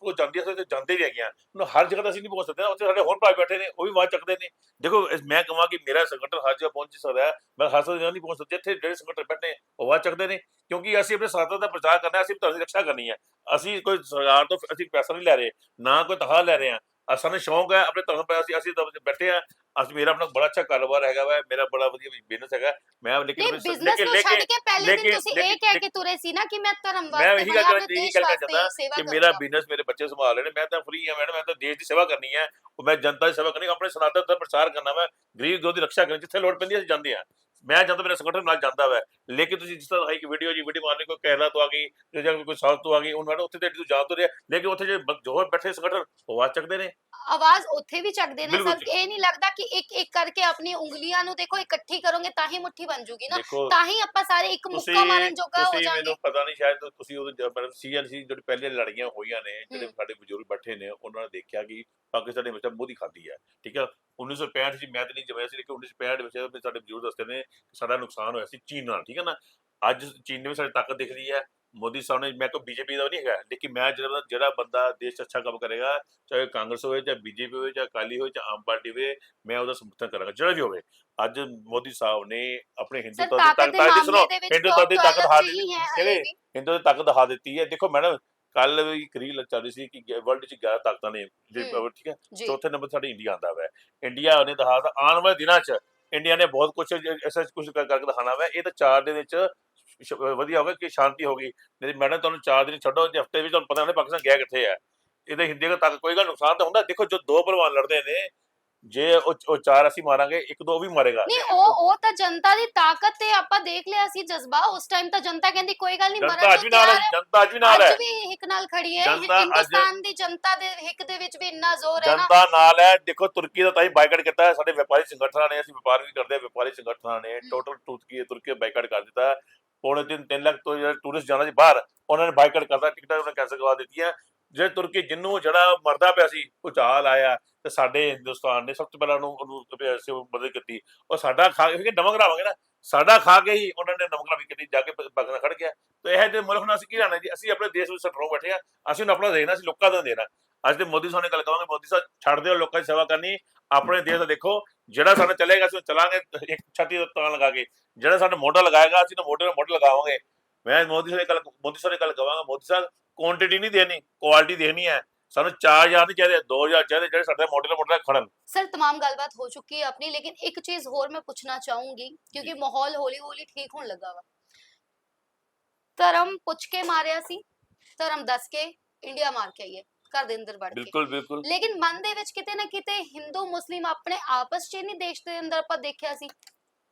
ਉਹ ਜਾਂਦੀ ਆ ਅਸੀਂ ਜਾਂਦੇ ਵੀ ਹੈਗੇ ਆ। ਹੁਣ ਹਰ ਜਗ੍ਹਾ ਤੇ ਅਸੀਂ ਨਹੀਂ ਪਹੁੰਚ ਸਕਦੇ ਉੱਥੇ ਸਾਡੇ ਹੋਰ ਭਾਈ ਬੈਠੇ ਨੇ ਉਹ ਵੀ ਆਵਾਜ਼ ਚੱਕਦੇ ਨੇ। ਦੇਖੋ ਇਸ- ਮੈਂ ਕਹਾਂ ਕਿ ਮੇਰਾ ਸੰਗਠਨ ਹਰ ਜਗ੍ਹਾ ਪਹੁੰਚ ਸਕਦਾ ਹੈ ਮੈਂ ਹਰ ਜਗ੍ਹਾ ਨਹੀਂ ਪਹੁੰਚ ਸਕਦਾ ਜਿੱਥੇ ਜਿਹੜੇ ਸੰਗਠਨ ਬੈਠੇ ਨੇ ਉਹ ਆਵਾਜ਼ ਚੱਕਦੇ ਨੇ। ਕਿਉਂਕਿ ਅਸੀਂ ਆਪਣੇ ਸਨਾਤਨ ਦਾ ਪ੍ਰਚਾਰ ਕਰਨਾ ਹੈ, ਅਸੀਂ ਧਰਮ ਦੀ ਰੱਖਿਆ ਕਰਨੀ ਹੈ ਅਸੀਂ ਕੋਈ ਸਰਕਾਰ ਤੋਂ ਅਸੀਂ ਪੈਸਾ ਨਹੀਂ ਲੈ ਰਹੇ ਨਾ ਕੋਈ ਤਨਖਾਹ ਲੈ ਰਹੇ ਹਾਂ ਸਾਨੂੰ ਸ਼ੌਂਕ ਹੈ ਆਪਣੇ ਧਰਮ ਪਰ ਅਸੀਂ ਅਸੀਂ ਤਾਂ ਬੈਠੇ ਆ ਅਸੀਂ ਮੇਰਾ ਆਪਣਾ ਬੜਾ ਅੱਛਾ ਕਾਰੋਬਾਰ ਹੈਗਾ ਵਾ ਮੇਰਾ ਬੜਾ ਵਧੀਆ ਬਿਜ਼ਨਸ ਹੈਗਾ। ਮੈਂ ਲੇਕਿਨ ਬਿਜ਼ਨਸ ਨੂੰ ਛੱਡ ਕੇ ਪਹਿਲੇ ਦਿਨ ਤੁਸੀਂ ਇਹ ਕਹਿ ਕੇ ਤੁਰੇ ਸੀ ਨਾ ਕਿ ਮੈਂ ਧਰਮ ਮੈਂ ਇਹੀ ਗੱਲ ਕਰਦਾ ਸੇਵਾ ਕਿ ਮੇਰਾ। ਬਿਜ਼ਨਸ ਮੇਰੇ ਬੱਚੇ ਸੰਭਾਲ ਨੇ ਮੈਂ ਤਾਂ ਫ੍ਰੀ ਹਾਂ ਮੈਡਮ ਮੈਂ ਤਾਂ ਦੇਸ਼ ਦੀ ਸੇਵਾ ਕਰਨੀ ਹੈ। ਉਹ ਮੈਂ ਜਨਤਾ ਦੀ ਸੇਵਾ ਕਰਨੀ ਆਪਣੇ ਸਨਾਤਨ ਦਾ ਪ੍ਰਚਾਰ ਕਰਨਾ ਵਾ ਗਰੀਬ ਗਰੀਬ ਦੀ ਰੱਖਿਆ ਕਰਨੀ ਜਿੱਥੇ ਲੋੜ ਪੈਂਦੀ ਹੈ ਅਸੀਂ ਜਾਂਦੇ ਆ ਮੈਂ ਜਾਂਦਾ ਮੇਰਾ ਸੰਗਠਨ ਨਾਲ ਜਾਂਦਾ ਵਾ। ਲੇਕਿਨ ਤੁਸੀਂ ਜਿਸ ਤਰ੍ਹਾਂ ਇੱਕ ਵੀਡੀਓ ਜੀ ਵੀਡੀਓ ਮਾਰਨੇ ਕੋਈ ਕੇਰਲਾ ਤੋਂ ਆ ਗਈ ਜਾਂ ਕੋਈ ਸਾਊਥ ਤੋਂ ਆ ਗਈ ਉਹਨਾਂ ਨੂੰ ਉੱਥੇ ਤੇ ਤੁਸੀਂ ਜਾ ਤੋਂ ਰਿਹਾ। ਲੇਕਿਨ ਉੱਥੇ ਜੇ ਬ- ਜੋ ਬੈਠੇ ਸੰਗਠਨ ਆਵਾਜ਼ ਚੱਕਦੇ ਨੇ। ਆਵਾਜ਼ ਉੱਥੇ ਵੀ ਚੱਕਦੇ ਨੇ। ਜੀ। ਇਹ ਨਹੀਂ ਲੱਗਦਾ ਕਿ ਇੱਕ ਇੱਕ ਕਰਕੇ ਆਪਣੀ ਉਂਗਲੀਆਂ ਨੂੰ ਦੇਖੋ ਇਕੱਠੀ ਕਰੋਗੇ ਤਾਂ ਹੀ ਮੁੱਠੀ ਬਣ ਜੂਗੀ ਨਾ। ਤਾਂ ਹੀ ਆਪਾਂ ਸਾਰੇ ਇੱਕ ਮੁੱਕਾ ਮਾਰਨ ਜੋਗਾ ਹੋ ਜਾਾਂਗੇ ਮੈਨੂੰ ਪਤਾ ਨਹੀਂ ਸ਼ਾਇਦ ਤੁਸੀਂ ਉਹ ਸੀਐਨਸੀ ਜਿਹੜੇ ਪਹਿਲੇ ਲੜੀਆਂ ਹੋਈਆਂ ਨੇ ਜਿਹੜੇ। ਸਾਡੇ ਬਜ਼ੁਰਗ ਬੈਠੇ ਨੇ ਉਹਨਾਂ ਨੇ ਦੇਖਿਆ ਕਿ ਪਾਕਿਸਤਾਨ ਨੇ ਹਮੇਸ਼ਾ ਮੋਦੀ ਖਾਦੀ ਹੈ ਠੀਕ ਹੈ? 1965 ਚ ਮੈਂ ਤਾਂ ਨਹੀਂ ਜਮਿਆ ਸੀ ਲੇਕਿਨ 1965 ਵਿੱਚ ਆਪਣੇ ਸਾਡੇ ਬਜ਼ੁਰਗ ਦੱਸਦੇ ਨੇ ਕਿ ਸਾਡਾ ਨੁਕਸਾਨ ਹੋਇਆ ਸੀ ਚੀਨ ਨਾਲ ਠੀਕ ਹੈ ਨਾ? ਅੱਜ ਚੀਨ ਨੇ ਵੀ ਸਾਡੀ ਤਾਕਤ ਦਿਖਦੀ ਹੈ। ਮੋਦੀ ਸਾਹਿਬ ਨੇ ਮੈਂ ਕੋਈ ਬੀਜੇਪੀ ਦਾ ਨਹੀਂ ਹੈਗਾ ਲੇਕਿਨ ਮੈਂ ਜਿਹੜਾ ਜਿਹੜਾ ਬੰਦਾ ਦੇਸ਼ 'ਚ ਅੱਛਾ ਕੰਮ ਕਰੇਗਾ ਚਾਹੇ ਕਾਂਗਰਸ ਹੋਵੇ ਚਾਹੇ ਬੀਜੇਪੀ ਹੋਵੇ ਚਾਹੇ ਅਕਾਲੀ ਹੋਵੇ ਚਾਹੇ ਆਮ ਪਾਰਟੀ ਹੋਵੇ ਮੈਂ ਉਹਦਾ ਸਮਰਥਨ ਕਰਾਂਗਾ ਜਿਹੜਾ ਵੀ ਹੋਵੇ। ਅੱਜ ਮੋਦੀ ਸਾਹਿਬ ਨੇ ਆਪਣੇ ਸਰ ਹਿੰਦੂਤਵ ਦੀ ਤਾਕਤ ਸੁਣੋ ਦੇ ਤਾਕਤ ਹਾਰ ਨਹੀਂ ਹੈ ਜਿਹੜੇ ਹਲੇ ਵੀ। ਹਿੰਦੂ ਦੀ ਤਾਕਤ ਦਿਖਾ ਦਿੱਤੀ ਹੈ। ਦੇਖੋ ਮੈਡਮ ਕੱਲ ਵੀ ਇੱਕ ਰੀਲ ਚੱਲ ਰਹੀ ਸੀ ਕਿ ਵਰਲਡ 'ਚ 11 ਤਾਕਤਾਂ ਨੇ ਜੇ-। ਠੀਕ ਹੈ ਚੌਥੇ ਨੰਬਰ ਸਾਡਾ ਇੰਡੀਆ ਆਂਦਾ ਵਾ। ਇੰਡੀਆ ਨੇ ਦਿਖਾਤਾ ਆਉਣ ਵਾਲੇ ਦਿਨਾਂ 'ਚ ਇੰਡੀਆ ਨੇ ਬਹੁਤ ਕੁਝ ਐਸਾ ਕੁਝ ਕਰਕੇ ਦਿਖਾਣਾ ਵਾ। ਇਹ ਤਾਂ ਚਾਰ ਦੇ ਵਿੱਚ ਵਧੀਆ ਹੋਗਾ ਕਿ ਸ਼ਾਂਤੀ ਹੋਗੀ ਨਹੀਂ ਮੈਡਮ ਤੁਹਾਨੂੰ ਚਾਰ ਦਿਨ ਛੱਡੋ ਜੇ ਹਫ਼ਤੇ ਵਿੱਚ ਤੁਹਾਨੂੰ ਪਤਾ ਨਹੀਂ ਪਾਕਿਸਤਾਨ ਗਿਆ ਕਿੱਥੇ ਹੈ। ਇਹਦੇ ਹਿੰਦੀ ਦਾ ਤੱਕ ਕੋਈ ਗੱਲ ਨੁਕਸਾਨ ਤਾਂ ਹੁੰਦਾ ਦੇਖੋ ਜੋ ਦੋ ਪਹਿਲਵਾਨ ਲੜਦੇ ਨੇ ਜੇ ਉਹ ਉਹ ਚਾਰ ਅਸੀਂ ਮਾਰਾਂਗੇ ਇੱਕ ਦੋ ਉਹ ਵੀ ਮਾਰੇਗਾ। ਨਹੀਂ ਉਹ ਉਹ ਤਾਂ ਜਨਤਾ ਦੀ ਤਾਕਤ ਤੇ ਆਪਾਂ ਦੇਖ ਲਿਆ ਸੀ ਜਜ਼ਬਾ ਉਸ ਟਾਈਮ ਤਾਂ ਜਨਤਾ ਕਹਿੰਦੀ ਕੋਈ ਗੱਲ ਨਹੀਂ ਜਨਤਾ ਮਰਨ ਅੱਜ ਵੀ ਨੂੰ ਨਾਲ ਹੈ ਜਨਤਾ ਅੱਜ ਵੀ ਨਾਲ ਹੈ। ਅੱਜ ਵੀ ਹਿੱਕ ਨਾਲ ਖੜੀ ਹੈ ਜਨਤਾ ਹਿੰਦੁਸਤਾਨ ਦੀ ਜਨਤਾ ਦੇ ਹਿੱਕ ਦੇ ਵਿੱਚ ਵੀ ਇੰਨਾ ਜ਼ੋਰ ਹੈ ਨਾ। ਜਨਤਾ ਨਾਲ ਹੈ ਦੇਖੋ ਤੁਰਕੀ ਦਾ ਤਾਂ ਹੀ ਬਾਈਕਾਟ ਕੀਤਾ ਹੈ ਸਾਡੇ ਵਪਾਰੀ ਸੰਗਠਨਾਂ ਨੇ ਅਸੀਂ ਵਪਾਰ ਵੀ ਕਰਦੇ ਹਾਂ ਵਪਾਰੀ ਸੰਗਠਨਾਂ ਨੇ ਟੋਟਲ ਤੁਰਕੀ ਤੁਰਕੀ ਬਾਈਕਾਟ ਕਰ ਦਿੱਤਾ ਹੈ। ਪੌਣੇ ਤਿੰਨ ਤਿੰਨ ਲੱਖ ਤੋਂ ਜਿਹੜੇ ਟੂਰਿਸਟ ਜਾਣਾ ਸੀ ਬਾਹਰ ਉਹਨਾਂ ਨੇ ਬਾਈਕਾਟ ਕਰਤਾ ਟਿਕਟਾਂ ਉਹਨਾਂ ਕੈਂਸਲ ਕਰਵਾ ਦਿੱਤੀਆਂ। ਜੇ ਤੁਰਕੀ ਜਿੰਨੂੰ ਜਿਹੜਾ ਮਰਦਾ ਪਿਆ ਸੀ ਭੁਚਾਲ ਆਇਆ ਤੇ ਸਾਡੇ ਹਿੰਦੁਸਤਾਨ ਨੇ ਸਭ ਤੋਂ ਪਹਿਲਾਂ ਉਹਨੂੰ ਉਹਨੂੰ ਮਦਦ ਕੀਤੀ। ਉਹ ਸਾਡਾ ਖਾ ਕੇ ਨਮਕ ਰਾਵਾਂਗੇ ਨਾ। ਸਾਡਾ ਖਾ ਕੇ ਹੀ ਉਹਨਾਂ ਨੇ ਨਮਕ ਵੀ ਕੀਤੀ ਜਾ ਕੇ ਪਾਕਿਸਤਾਨ ਖੜ ਗਿਆ। ਤੇ ਇਹ ਜੇ ਮੁਲਕ ਨਾਲ ਅਸੀਂ ਕੀ ਲੈਣਾ ਜੀ? ਅਸੀਂ ਆਪਣੇ ਦੇਸ਼ ਵਿੱਚ ਸਟਰੋਂਗ ਬੈਠੇ ਆ ਅਸੀਂ ਉਹਨੂੰ ਆਪਣਾ ਦੇਣਾ, ਅਸੀਂ ਲੋਕਾਂ ਦਾ ਦੇਣਾ। ਅੱਜ ਤੇ ਮੋਦੀ ਸਾਹਿਬ ਨੇ ਗੱਲ ਕਹਾਂਗੇ ਮੋਦੀ ਸਾਹਿਬ ਛੱਡ ਦਿਓ ਲੋਕਾਂ ਦੀ ਸੇਵਾ ਕਰਨੀ। ਆਪਣੇ ਦੇਸ਼ ਦਾ ਦੇਖੋ, ਜਿਹੜਾ ਸਾਡਾ ਚੱਲੇਗਾ, ਅਸੀਂ ਉਹ ਚਲਾਂਗੇ, ਇੱਕ ਛਾਤੀ ਦਾ ਤਾਂ ਲਗਾ ਕੇ। ਜਿਹੜਾ ਸਾਡਾ ਮੋਢਾ ਲਗਾਏਗਾ, ਅਸੀਂ ਤਾਂ ਮੋਢੇ ਨਾਲ ਮੋਢਾ ਲਗਾਵਾਂਗੇ। ਮੈਂ ਮੋਦੀ ਸਾਹਿਬ ਨੇ ਗੱਲ, ਮੋਦੀ ਸਾਹਿਬ ਨੇ ਗੱਲ ਕਵਾਂਗਾ। ਮੋਦੀ ਸਾਹਿਬ ਕੁਆਂਟੀਟੀ ਨਹੀਂ ਦੇਣੀ ਕੁਆਲਿਟੀ ਦੇਣੀ ਹੈ। ਸਾਨੂੰ 4000 ਨਹੀਂ ਚਾਹੀਦੇ 2000 ਚਾਹੀਦੇ ਜਿਹੜੇ ਸਾਡੇ ਮੋਢੇ ਨਾਲ ਮੋਢੇ ਨਾਲ ਖੜਨ सर तमाम गलबात हो चुकी है अपनी लेकिन एक चीज और मैं पूछना चाहूंगी क्योंकि माहौल हौली हौली ठीक होने लगा वा ਧਰਮ ਪੁੱਛ ਕੇ ਮਾਰਿਆ ਸੀ ਧਰਮ ਦੱਸ ਕੇ ਇੰਡੀਆ ਮਾਰ ਕੇ ਆਈ ਹੈ ਘਰ ਦੇ ਅੰਦਰ ਵੜ ਕੇ ਬਿਲਕੁਲ ਬਿਲਕੁਲ ਲੇਕਿਨ ਮਨ ਦੇ ਵਿੱਚ ਕਿਤੇ ਨਾ ਕਿਤੇ ਹਿੰਦੂ ਮੁਸਲਿਮ ਆਪਣੇ ਆਪਸ 'ਚ ਨਹੀਂ ਦੇਸ਼ ਦੇ ਅੰਦਰ ਆਪਾਂ ਦੇਖਿਆ ਸੀ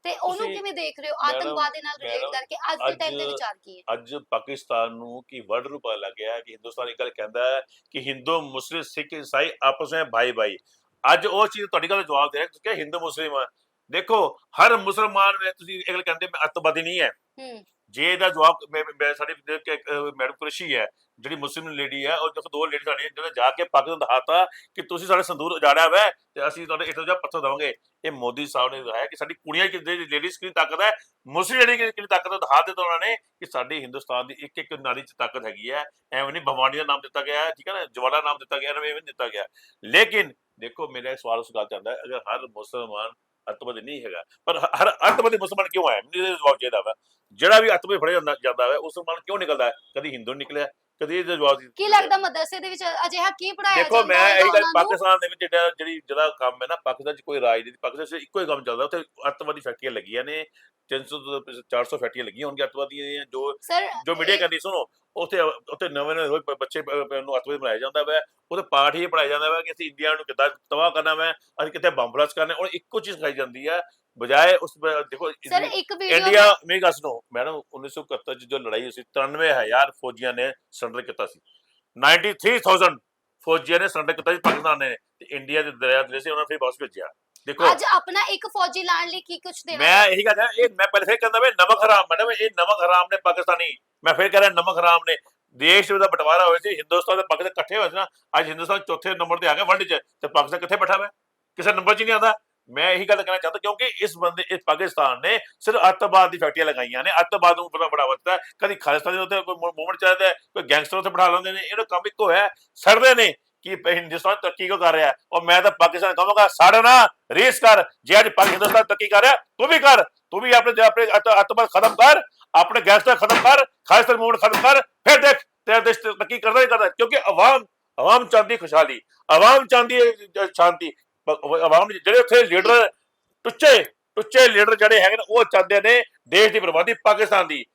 ਤੇ ਉਹਨੂੰ ਤੁਸੀਂ- ਕਿਵੇਂ ਦੇਖ ਰਹੇ ਹੋ? ਮੈਡਮ- ਆਤੰਕਵਾਦ ਦੇ ਨਾਲ ਰਿਲੇਟ ਮੈਡਮ, ਕਰਕੇ ਅੱਜ ਦੇ ਟਾਈਮ ਦੇ ਅੱਜ- ਵਿਚਾਰ ਕੀ ਹੈ? ਅੱਜ ਪਾਕਿਸਤਾਨ ਨੂੰ ਕੀ ਵਰਡ ਨੂੰ ਪਤਾ ਲੱਗਿਆ ਹੈ ਕਿ ਹਿੰਦੁਸਤਾਨ ਇਹ ਗੱਲ ਕਹਿੰਦਾ ਹੈ ਕਿ ਹਿੰਦੂ ਮੁਸਲਿਮ ਸਿੱਖ ਈਸਾਈ ਆਪਸ ਵਿੱਚ ਭਾਈ ਭਾਈ ਅੱਜ ਉਹ ਚੀਜ਼ ਤੁਹਾਡੀ ਗੱਲ ਦਾ ਜਵਾਬ ਦੇ ਰਿਹਾ ਕਿ ਹਿੰਦੂ ਮੁਸਲਿਮ ਹੈ ਦੇਖੋ ਹਰ ਮੁਸਲਮਾਨ ਵਿੱਚ ਤੁਸੀਂ ਇਹ ਗੱਲ ਕਹਿੰਦੇ ਮੈਂ ਅੱਤਵਾਦੀ ਨਹੀਂ ਹੈ। ਹੂੰ। ਜੇ ਇਹਦਾ ਜਵਾਬ ਮੈਂ- ਮੈਂ ਸਾਡੀ ਮੈਡਮ ਕੁਰਸ਼ੀ ਹੈ ਜਿਹੜੀ ਮੁਸਲਿਮ ਲੇਡੀ ਹੈ ਉਹ ਦੇਖੋ ਦੋ ਲੇਡੀ ਸਾਡੀਆਂ ਜਿਹੜੇ ਜਾ ਕੇ ਪਾਕਿਸਤਾਨ ਦਿਖਾਤਾ ਕਿ ਤੁਸੀਂ ਸਾਡੇ ਸੰਦੂਰ ਉਜਾੜਿਆ ਹੋਇਆ ਤੇ ਅਸੀਂ ਤੁਹਾਡੇ ਇੱਥੋਂ ਜਾ ਪੱਥਰ ਦਵਾਂਗੇ। ਇਹ ਮੋਦੀ ਸਾਹਿਬ ਨੇ ਦਿਖਾਇਆ ਕਿ ਸਾਡੀ ਕੁੜੀਆਂ ਕਿੰਨੇ ਲੇਡੀਜ਼ ਕਿੰਨੀ ਤਾਕਤ ਹੈ? ਮੁਸਲਿਮ ਲੇਡੀ ਕਿੰਨੀ ਤਾਕਤ ਹੈ? ਦਿਖਾ ਦਿੱਤਾ ਉਹਨਾਂ ਨੇ ਕਿ ਸਾਡੀ ਹਿੰਦੁਸਤਾਨ ਦੀ ਇੱਕ ਇੱਕ ਨਾਰੀ ਚ ਤਾਕਤ ਹੈਗੀ ਹੈ। ਐਵੇਂ ਨਹੀਂ ਭਵਾਨੀ ਦਾ ਨਾਮ ਦਿੱਤਾ ਗਿਆ, ਠੀਕ ਹੈ ਨਾ? ਜਵਾਲਾ ਨਾਮ ਦਿੱਤਾ ਗਿਆ, ਐਵੇਂ ਨਹੀਂ ਦਿੱਤਾ ਗਿਆ। ਲੇਕਿਨ ਦੇਖੋ, ਮੇਰਾ ਸਵਾਲ ਉਸ ਗੱਲ ਜਾਂਦਾ ਅਗਰ ਹਰ ਮੁਸਲਮਾਨ ਅੱਤਵਾਦੀ ਨਹੀਂ ਹੈਗਾ, ਪਰ ਹਰ ਅੱਤਵਾਦੀ ਮੁਸਲਮਾਨ ਕਿਉਂ ਹੈ ਮੈਨੂੰ ਜਵਾਬ ਚਾਹੀਦਾ ਵਾ। ਜਿਹੜਾ ਵੀ ਅੱਤਵਾਦੀ ਫੜਿਆ ਜਾਂਦਾ ਜਾਂਦਾ ਹੈ ਉਸ ਮੁਸਲਮਾਨ ਕਿਉਂ ਨਿਕਲਦਾ? ਹੈ ਕਦੀ ਹਿੰਦੂ ਨਿਕਲਿਆ ਕਦੀ ਇਹਦਾ ਜਵਾਬ ਨਹੀਂ ਕੀ ਲੱਗਦਾ ਮਦਰਸੇ ਦੇ ਵਿੱਚ ਅਜਿਹਾ ਕੀ ਪੜਾਇਆ ਦੇਖੋ ਮੈਂ ਇਹੀ ਗੱਲ ਪਾਕਿਸਤਾਨ ਦੇ ਵਿੱਚ ਜਿਹੜਾ ਜਿਹੜੀ ਜਿਹੜਾ ਕੰਮ ਹੈ ਨਾ ਪਾਕਿਸਤਾਨ 'ਚ ਕੋਈ ਰਾਜਨੀਤੀ ਪਾਕਿਸਤਾਨ 'ਚ ਇੱਕੋ ਹੀ ਕੰਮ ਚੱਲਦਾ। ਉੱਥੇ ਅੱਤਵਾਦੀ ਫੈਕਟਰੀਆਂ ਲੱਗੀਆਂ ਨੇ। 300 ਤੋਂ 400 ਫੈਕਟਰੀਆਂ ਲੱਗੀਆਂ ਹੋਣਗੀਆਂ ਅੱਤਵਾਦੀਆਂ ਦੀਆਂ। ਜੋ ਜੋ ਮੀਡੀਆ ਕਹਿੰਦੀ ਸੁਣੋ ਉੱਥੇ ਉੱਥੇ ਨਵੇਂ ਨਵੇਂ ਰੋਜ਼ ਬੱਚੇ ਨੂੰ ਅੱਤਵਾਦੀ ਬਣਾਇਆ ਜਾਂਦਾ ਵਾ। ਉਹਦੇ ਪਾਠ ਹੀ ਪੜਾਇਆ ਜਾਂਦਾ ਵਾ ਕਿ ਅਸੀਂ ਇੰਡੀਆ ਨੂੰ ਕਿੱਦਾਂ ਤਬਾਹ ਕਰਨਾ ਵਾ। ਅਸੀਂ ਕਿੱਥੇ ਬੰਬ ਬਲਾਸਟ ਕਰਨਾ। ਔਰ ਇੱਕੋ ਚੀਜ਼ ਸਿਖਾਈ ਜਾਂਦੀ ਹੈ ਬਜਾਏ ਉਸ ਬ- ਦੇਖੋ ਸਰ ਇੱਕ ਵੀਡੀਓ ਇੰਡੀਆ ਮੇਰੀ ਗੱਲ ਸੁਣੋ ਮੈਡਮ 1971 ਚ ਜੋ ਲੜਾਈ ਹੋਈ ਸੀ 93000 ਫੌਜੀਆਂ ਨੇ ਸਰੈਂਡਰ ਕੀਤਾ ਸੀ। 93000 ਫੌਜੀਆਂ ਨੇ ਸਰੈਂਡਰ ਕੀਤਾ ਸੀ ਪਾਕਿਸਤਾਨ ਨੇ ਤੇ ਇੰਡੀਆ ਦੇ ਦਰਿਆ ਦੇ ਸੀ ਉਹਨਾਂ ਫਿਰ ਵਾਪਸ ਭੇਜਿਆ। ਦੇਖੋ। ਅੱਜ ਆਪਣਾ ਇੱਕ ਫੌਜੀ ਲਾਣ ਲਈ ਕੀ ਕੁਝ ਦੇਣਾ? ਮੈਂ ਇਹੀ ਕਹਿੰਦਾ ਇਹ ਮੈਂ ਪਹਿਲੇ ਫਿਰ ਕਹਿੰਦਾ ਵੀ ਨਮਕ ਹਰਾਮ ਮੈਡਮ ਇਹ ਨਮਕ ਹਰਾਮ ਨੇ ਪਾਕਿਸਤਾਨੀ। ਮੈਂ ਫਿਰ ਕਹਿ ਰਿਹਾ ਨਮਕ ਹਰਾਮ ਨੇ। ਦੇਸ਼ ਦਾ ਬਟਵਾਰਾ ਹੋਇਆ ਸੀ ਹਿੰਦੁਸਤਾਨ ਤੇ ਪਾਕਿਸਤਾਨ ਇਕੱਠੇ ਹੋਏ ਸੀ ਨਾ ਅੱਜ ਹਿੰਦੁਸਤਾਨ ਚੌਥੇ ਨੰਬਰ ਤੇ ਆ ਗਿਆ ਵਰਲਡ 'ਚ ਤੇ ਪਾਕਿਸਤਾਨ ਕਿੱਥੇ ਬੈਠਾ ਹੋਇਆ ਕਿਸੇ ਨੰਬਰ 'ਚ ਨਹੀਂ ਆਉਂਦਾ। ਮੈਂ ਇਹੀ ਗੱਲ ਕਹਿਣਾ ਚਾਹੁੰਦਾ ਕਿਉਂਕਿ ਇਸ ਬੰਦੇ, ਇਸ ਪਾਕਿਸਤਾਨ ਨੇ ਸਿਰਫ ਅੱਤਵਾਦ ਦੀ ਫੈਕਟਰੀਆਂ ਲਗਾਈਆਂ ਨੇ, ਅੱਤਵਾਦ ਨੂੰ ਬੜਾ ਬੜਾ ਦਿੱਤਾ ਕਦੀ ਖਾਲਿਸਤਾਨ ਦੇ ਉੱਤੇ ਕੋਈ ਮੂਵਮੈਂਟ ਚੱਲਦਾ ਕੋਈ ਗੈਂਗਸਟਰ ਉੱਤੇ ਬਿਠਾ ਲੈਂਦੇ ਨੇ, ਇਹਦਾ ਕੰਮ ਇੱਕੋ ਹੈ, ਸੜਦੇ ਨੇ ਕਿ ਹਿੰਦੁਸਤਾਨ ਤਰੱਕੀ ਕਿਉਂ ਕਰ ਰਿਹਾ ਔਰ ਮੈਂ ਤਾਂ ਪਾਕਿਸਤਾਨ ਕਹਾਂਗਾ, ਸਾਡਾ ਰੇਸ ਕਰ, ਜੇ ਅੱਜ ਪਾਕਿ ਹਿੰਦੁਸਤਾਨ ਤਰੱਕੀ ਕਰ ਰਿਹਾ, ਤੂੰ ਵੀ ਕਰ, ਤੂੰ ਵੀ ਆਪਣੇ ਆਪਣੇ ਅੱਤਵਾਦ ਖਤਮ ਕਰ, ਆਪਣੇ ਗੈਂਗਸਟਰ ਖਤਮ ਕਰ, ਖਾਲਿਸਤਾਨ ਮੂਵਮੈਂਟ ਖਤਮ ਕਰ, ਫਿਰ ਦੇਖ, ਤੇਰਾ ਦੇਸ਼ ਤਰੱਕੀ ਕਰਦਾ ਹੀ ਕਰਦਾ, ਕਿਉਂਕਿ ਆਵਾਮ ਆਵਾਮ ਚਾਹੁੰਦੀ ਖੁਸ਼ਹਾਲੀ, ਆਵਾਮ ਚਾਹੁੰਦੀ ਹੈ ਸ਼ਾਂਤੀ ਆਵਾਮ ਜਿਹੜੇ ਉੱਥੇ ਲੀਡਰ ਟੁੱਚੇ ਟੁੱਚੇ ਲੀਡਰ ਜਿਹੜੇ ਹੈਗੇ ਨੇ ਉਹ ਚਾਹੁੰਦੇ ਨੇ ਦੇਸ਼ ਦੀ ਬਰਬਾਦੀ ਪਾਕਿਸਤਾਨ ਦੀ।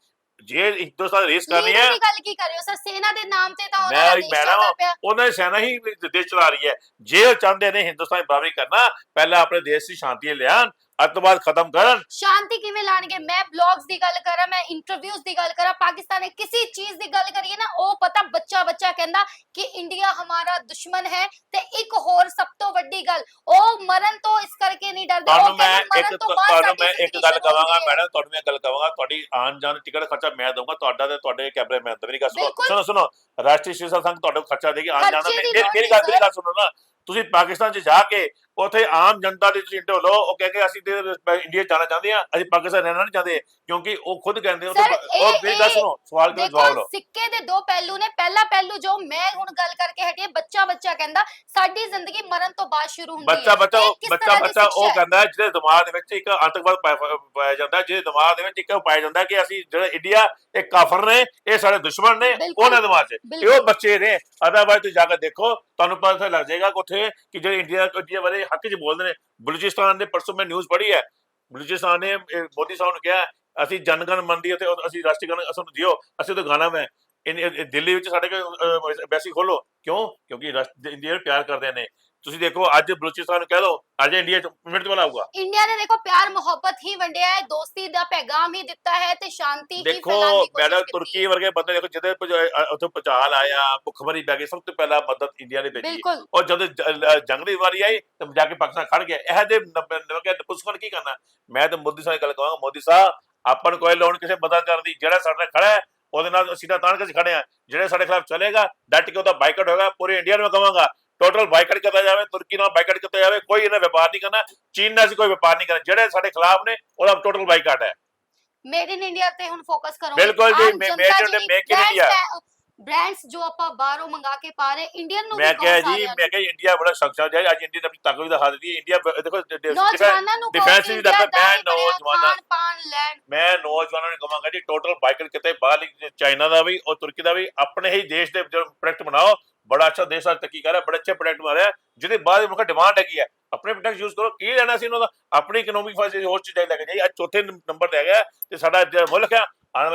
ਜੇ ਹਿੰਦੁਸਤਾਨ ਰੇਸ ਕਰਨੀ ਹੈ ਦੀ ਗੱਲ ਕੀ ਕਰ ਰਹੇ ਹੋ? ਸਰ ਸੈਨਾ ਦੇ ਨਾਮ ਤੇ ਤਾਂ ਉਹਨਾਂ ਮੈਂ ਦਾ ਮੈਡਮ ਉਹਨਾਂ ਸੈਨਾ ਹੀ ਦੇਸ਼ ਚਲਾ ਰਹੀ ਹੈ। ਜੇ ਉਹ ਚਾਹੁੰਦੇ ਨੇ ਹਿੰਦੁਸਤਾਨ ਦੀ ਬਰਾਬਰੀ ਕਰਨਾ ਪਹਿਲਾਂ ਆਪਣੇ ਦੇਸ਼ ਦੀ ਸ਼ਾਂਤੀ ਲਿਆਉਣ ਅੱਤਵਾਦ ਖਤਮ ਕਰਨ ਸ਼ਾਂਤੀ ਕਿਵੇਂ ਲਾਣਗੇ ਮੈਂ ਬਲੌਗਸ ਦੀ ਗੱਲ ਕਰਾਂ ਮੈਂ ਇੰਟਰਵਿਊਜ਼ ਦੀ ਗੱਲ ਕਰਾਂ ਪਾਕਿਸਤਾਨ ਨੇ ਕਿਸੇ ਚੀਜ਼ ਦੀ ਗੱਲ ਕਰੀਏ ਨਾ ਉਹ ਪਤਾ ਬੱਚਾ ਬੱਚਾ ਕਹਿੰਦਾ ਕਿ ਇੰਡੀਆ ਹਮਾਰਾ ਦੁਸ਼ਮਣ ਹੈ ਤੇ ਇੱਕ ਹੋਰ ਸਭ ਤੋਂ ਵੱਡੀ ਗੱਲ ਉਹ ਮਰਨ ਤੋਂ ਇਸ ਕਰਕੇ ਨਹੀਂ ਡਰਦੇ ਤੁਹਾਨੂੰ ਉਹ ਮੈਂ ਇੱਕ ਤੋਂ ਬਾਅਦ ਤੁਹਾਨੂੰ ਮੈਂ ਇੱਕ ਗੱਲ ਕਵਾਂਗਾ। ਮੈਡਮ ਤੁਹਾਨੂੰ ਮੈਂ ਗੱਲ ਕਵਾਂਗਾ ਤੁਹਾਡੀ ਆਉਣ ਜਾਣ ਟਿਕਟ ਖਰਚਾ ਮੈਂ ਦਊਂਗਾ ਤੁਹਾਡਾ ਤੇ ਤੁਹਾਡੇ ਕੈਬਰੇ ਮੈਂ ਮੇਰੀ ਗੱਲ ਸੁਣੋ। ਸੁਣੋ ਸੁਣੋ ਰਾਸ਼ਟਰੀ ਸਿੱਖਿਆ ਸੰਘ ਤੁਹਾਡਾ ਖਰਚਾ ਦੇਗੀ ਖਰਚੇ ਦੀ ਮੇਰੀ ਗੱਲ ਮੇਰੀ। ਗੱਲ ਸੁਣੋ ਨਾ ਤੁਸੀਂ ਪਾਕਿਸਤਾਨ 'ਚ ਜਾ ਕੇ ਉੱਥੇ ਆਮ ਜਨਤਾ ਦੀ ਤੁਸੀਂ ਲਓ ਉਹ ਕਹਿੰਦੇ ਅਸੀਂ ਤੇ ਇੰਡੀਆ ਜਾਣਾ ਚਾਹੁੰਦੇ ਆ ਅਸੀਂ ਪਾਕਿਸਤਾਨ ਰਹਿਣਾ ਨਹੀਂ ਚਾਹੁੰਦੇ ਕਿਉਂਕਿ ਉਹ ਖੁਦ ਕਹਿੰਦੇ ਉਹ ਉਹ ਗੱਲ ਇਹ- ਸੁਣੋ ਸਵਾਲ ਕਿਉਂ ਜਵਾਬ ਲਓ ਸਿੱਕੇ ਦੇ ਦੋ ਪਹਿਲੂ ਨੇ ਪਹਿਲਾ ਪਹਿਲੂ ਜੋ ਮੈਂ ਹੁਣ ਗੱਲ ਕਰਕੇ ਹਟੀ ਬੱਚਾ ਬੱਚਾ ਕਹਿੰਦਾ ਸਾਡੀ ਜ਼ਿੰਦਗੀ ਮਰਨ ਤੋਂ ਬਾਅਦ ਸ਼ੁਰੂ ਹੁੰਦੀ ਹੈ ਬੱਚਾ ਬੱਚਾ ਬੱਚਾ ਦੀ ਬੱਚਾ ਉਹ? ਕਹਿੰਦਾ ਜਿਹਦੇ ਦਿਮਾਗ ਦੇ ਵਿੱਚ ਇੱਕ ਆਤੰਕਵਾਦ ਪਾਇਆ ਜਾਂਦਾ ਜਿਹਦੇ ਦਿਮਾਗ ਦੇ ਵਿੱਚ ਇੱਕ ਪਾਇਆ ਜਾਂਦਾ ਕਿ ਅਸੀਂ ਜਿਹੜਾ ਇੰਡੀਆ ਇਹ ਕਾਫਰ ਨੇ ਇਹ ਸਾਡੇ ਦੁਸ਼ਮਣ ਨੇ। ਉਹਨਾਂ ਦਿਮਾਗ 'ਚ ਇਹ ਬਿਲਕੁਲ। ਉਹ ਬੱਚੇ ਨੇ ਅਦਰਵਾਇਜ਼ ਤੁਸੀਂ ਜਾ ਕੇ ਦੇਖੋ ਤੁਹਾਨੂੰ ਪਤਾ ਲੱਗ ਜਾਏਗਾ ਕਿ ਉੱਥੇ ਕਿ ਜਿਹੜੇ ਇੰਡੀਆ ਇੰਡੀਆ ਬਾਰੇ ਹੱਕ 'ਚ ਬੋਲਦੇ ਨੇ। ਬਲੂਚਿਸਤਾਨ ਦੇ ਪਰਸੋਂ ਮੈਂ ਨਿਊਜ਼ ਪੜ੍ਹੀ ਹੈ। ਬਲੂਚਿਸਤਾਨ ਨੇ ਮੋਦੀ ਸਾਹਿਬ ਨੂੰ ਕਿਹਾ, ਅਸੀਂ ਜਨਗਣ ਮੰਦੀ ਅਤੇ ਅਸੀਂ ਰਾਸ਼ਟਰੀ ਗਾਣਾ ਸਾਨੂੰ ਦਿਓ। ਅਸੀਂ ਉਹ ਗਾਣਾ ਮੈਂ ਦਿੱਲੀ ਵਿੱਚ ਸਾਡੇ ਕੋਲ ਐਮਬੈਸੀ ਖੋਲੋ ਕਿਉਂ? ਕਿਉਂਕਿ ਇੰਡੀਆ ਨੂੰ ਪਿਆਰ ਕਰਦੇ ਨੇ। ਤੁਸੀਂ ਦੇਖੋ ਅੱਜ ਬਲੂਚਿਸਤਾਨ ਨੂੰ ਕਹਿ ਦੋ ਅੱਜ ਇੰਡੀਆ ਚ ਮਿੰਟ ਵਾਲਾ ਆਊਗਾ। ਇੰਡੀਆ ਨੇ ਦੇਖੋ ਪਿਆਰ ਮੁਹੱਬਤ ਹੀ ਵੰਡਿਆ ਹੈ ਦੋਸਤੀ ਦਾ ਪੈਗਾਮ ਹੀ ਦਿੱਤਾ ਹੈ ਤੇ ਸ਼ਾਂਤੀ ਹੀ ਦੇਖੋ ਫੈਲਾਉਣ ਦੀ ਕੋਸ਼ਿਸ਼ ਮੈਡਮ ਤੁਰਕੀ। ਵਰਗੇ ਬੰਦੇ ਦੇਖੋ ਜਿਹਦੇ ਉੱਥੇ ਪਚਾਲ ਆਇਆ ਭੁੱਖਮਰੀ ਪੈ ਗਈ ਸਭ ਤੋਂ ਪਹਿਲਾਂ ਮਦਦ ਇੰਡੀਆ ਨੇ ਭੇਜੀ। ਔਰ ਜਦੋਂ ਜੰਗ ਦੀ ਵਾਰੀ ਆਈ ਤਾਂ ਜਾ ਕੇ ਪਾਕਿਸਤਾਨ ਖੜ ਗਿਆ। ਇਹ ਜੇ ਪੁਸਕਣ ਕੀ ਕਰਨਾ? ਮੈਂ ਤਾਂ ਮੋਦੀ ਸਾਹਿਬ ਗੱਲ ਕਹਾਂਗਾ ਮੋਦੀ ਸਾਹਿਬ ਆਪਾਂ ਨੂੰ ਕੋਈ ਲੋੜ ਕਿਸੇ ਮਦਦ ਕਰਨ ਦੀ। ਜਿਹੜਾ ਸਾਡੇ ਨਾਲ ਖੜਾ ਹੈ ਉਹਦੇ ਨਾਲ ਤਾਂ ਤਾਣ ਕੇ ਖੜੇ ਆ ਜਿਹੜੇ ਸਾਡੇ ਖਿਲਾਫ ਚਲੇਗਾ ਡਟ ਕੇ ਉਹਦਾ ਬਾਈਕਾਟ ਹੋਏਗਾ ਪੂਰੇ ਇੰਡੀਆ ਨੂੰ ਮੈਂ ਕਹਾਂਗਾ। ਟੋਟਲ ਬਾਈਕਾਟ ਕੀਤਾ ਜਾਵੇ ਤੁਰਕੀ ਨਾਲ ਬਾਈਕਾਟ ਕੀਤਾ ਜਾਵੇ ਕੋਈ ਇਹਨਾਂ ਵਪਾਰ ਨਹੀਂ ਕਰਨਾ ਚੀਨ ਨਾਲ ਅਸੀਂ ਕੋਈ ਵਪਾਰ ਨਹੀਂ ਕਰਨਾ ਜਿਹੜੇ ਸਾਡੇ ਖਿਲਾਫ ਨੇ ਉਹਦਾ ਟੋਟਲ ਬਾਈਕਾਟ ਹੈ ਮੇਡ ਇਨ ਇੰਡੀਆ ਤੇ ਹੁਣ ਫੋਕਸ ਕਰੋ ਬਿਲਕੁਲ ਜੀ, ਮੈਂ- made in- make in India। Brands ਜੋ ਆਪਾਂ ਬਾਹਰੋਂ ਮੰਗਾ ਕੇ ਪਾ ਰਹੇ ਇੰਡੀਅਨ ਨੂੰ ਮੈਂ ਕਿਹਾ ਜੀ ਮੈਂ ਕਿਹਾ ਇੰਡੀਆ ਬੜਾ ਸਖਸ਼ਾ ਹੈ ਅੱਜ ਇੰਡੀਆ ਨੇ ਆਪਣੀ ਤਾਕਤ ਵੀ ਦਿਖਾ ਦਿੱਤੀ ਹੈ। ਇੰਡੀਆ ਦੇਖੋ ਡ- ਡ- ਨੂੰ। ਨੌਜਵਾਨਾਂ ਨੂੰ ਕਹੋ defense ਕਿ ਵੀ ਇੰਡੀਆ ਦੇਖੋ, ਦਾ ਮੈਂ ਨੌਜਵਾਨਾਂ- ਮੈਂ ਨੌਜਵਾਨਾਂ ਨੂੰ ਕਹਾਂਗਾ ਜੀ ਟੋਟਲ ਬਾਈਕਰ ਕਿਤੇ ਬਾਹਰ ਚਾਈਨਾ ਦਾ ਵੀ ਔਰ ਤੁਰਕੀ ਦਾ ਵੀ ਆਪਣੇ ਹੀ ਦੇਸ਼ ਦੇ ਪ੍ਰੋਡਕਟ ਬਣਾਓ ਬੜਾ ਅੱਛਾ ਦੇਸ਼ ਅੱਜ ਤਰੱਕੀ ਕਰ ਰਿਹਾ ਬੜੇ ਅੱਛੇ ਪ੍ਰੋਡਕਟ ਬਣਾ ਰਿਹਾ ਜਿਹਦੇ ਬਾਅਦ ਮੁਲਕ ਡਿਮਾਂਡ ਹੈਗੀ ਹੈ ਆਪਣੇ ਪ੍ਰੋਡਕਟ ਯੂਜ਼ ਕਰੋ ਕੀ ਲੈਣਾ ਸੀ ਉਹਨਾਂ ਦਾ? ਆਪਣੀ ਇਕਨੋਮਿਕ ਫਾਇਦੇ ਹੋਰ ਚੀਜ਼ਾਂ ਲੈ ਕੇ ਜਾਈ ਅੱਜ ਚੌਥੇ ਨੰਬਰ ਤੇ ਹੈਗਾ ਤੇ ਸਾਡਾ ਮੁਲਕ ਹੈ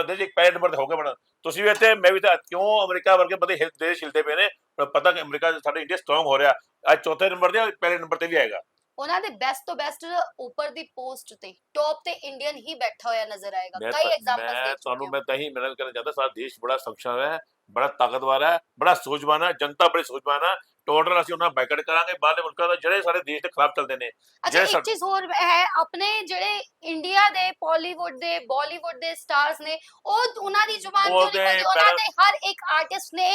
ਦਿਨ 'ਚ ਇੱਕ ਪਹਿਲੇ ਨੰਬਰ ਤੇ ਹੋ ਕੇ ਬਣਾ ਤੁਸੀਂ ਵੀ ਇੱਥੇ ਮੈਂ ਵੀ ਤਾਂ ਕਿਉਂ ਅਮਰੀਕਾ ਵਰਗੇ ਹਿਲ- ਦੇਸ਼ ਹਿਲਦੇ ਪਏ ਨੇ? ਪਤਾ ਕਿ ਅਮਰੀਕਾ ਸਾਡਾ ਇੰਡੀਆ ਸਟਰੋਂਗ ਹੋ ਰਿਹਾ। ਅੱਜ ਚੌਥੇ ਨੰਬਰ ਤੇ ਪਹਿਲੇ ਨੰਬਰ ਤੇ ਵੀ ਆਏਗਾ। ਉਹਨਾਂ ਦੇ ਬੈਸਟ ਤੋਂ ਬੈਸਟ ਉੱਪਰ ਦੀ ਪੋਸਟ ਤੇ ਟੌਪ ਤੇ ਇੰਡੀਅਨ ਹੀ ਬੈਠਾ ਹੋਇਆ ਨਜ਼ਰ ਆਏਗਾ। ਕਈ ਐਗਜ਼ਾਮਪਲਸ ਮੈਂ ਦੇ ਤੁਹਾਨੂੰ ਮੈਂ ਤਾਂ ਹੀ ਮਿਲਣ ਕਰਨਾ ਚਾਹਤਾ ਸਾਡਾ ਦੇਸ਼ ਬੜਾ ਸਖਸ਼ਾ ਹੈ। ਬੜਾ ਤਾਕਤਵਰ ਹੈ ਬੜਾ ਸੂਝਵਾਨ ਹੈ ਜਨਤਾ ਬੜੀ ਸੂਝਵਾਨ ਹੈ ਟੋਟਲ ਅਸੀਂ ਉਹਨਾਂ ਬਾਈਕਾਟ ਕਰਾਂਗੇ ਬਾਹਰਲੇ ਮੁਲਕਾਂ ਦਾ ਜਿਹੜੇ ਸਾਡੇ ਦੇਸ਼ ਦੇ ਖਿਲਾਫ ਚੱਲਦੇ ਨੇ ਅੱਛਾ ਇੱਕ ਚੀਜ਼ ਹੋਰ ਹੈ ਆਪਣੇ ਜਿਹੜੇ ਇੰਡੀਆ ਦੇ ਪਾਲੀਵੁੱਡ ਦੇ ਬਾਲੀਵੁੱਡ ਦੇ ਸਟਾਰਸ ਨੇ ਉਹ ਉਹਨਾਂ ਦੀ ਜ਼ੁਬਾਨ ਕਿਉਂ ਨਹੀਂ ਖੋਲਦੇ ਉਹਨਾਂ ਦੇ ਹਰ ਇੱਕ ਆਰਟਿਸਟ ਨੇ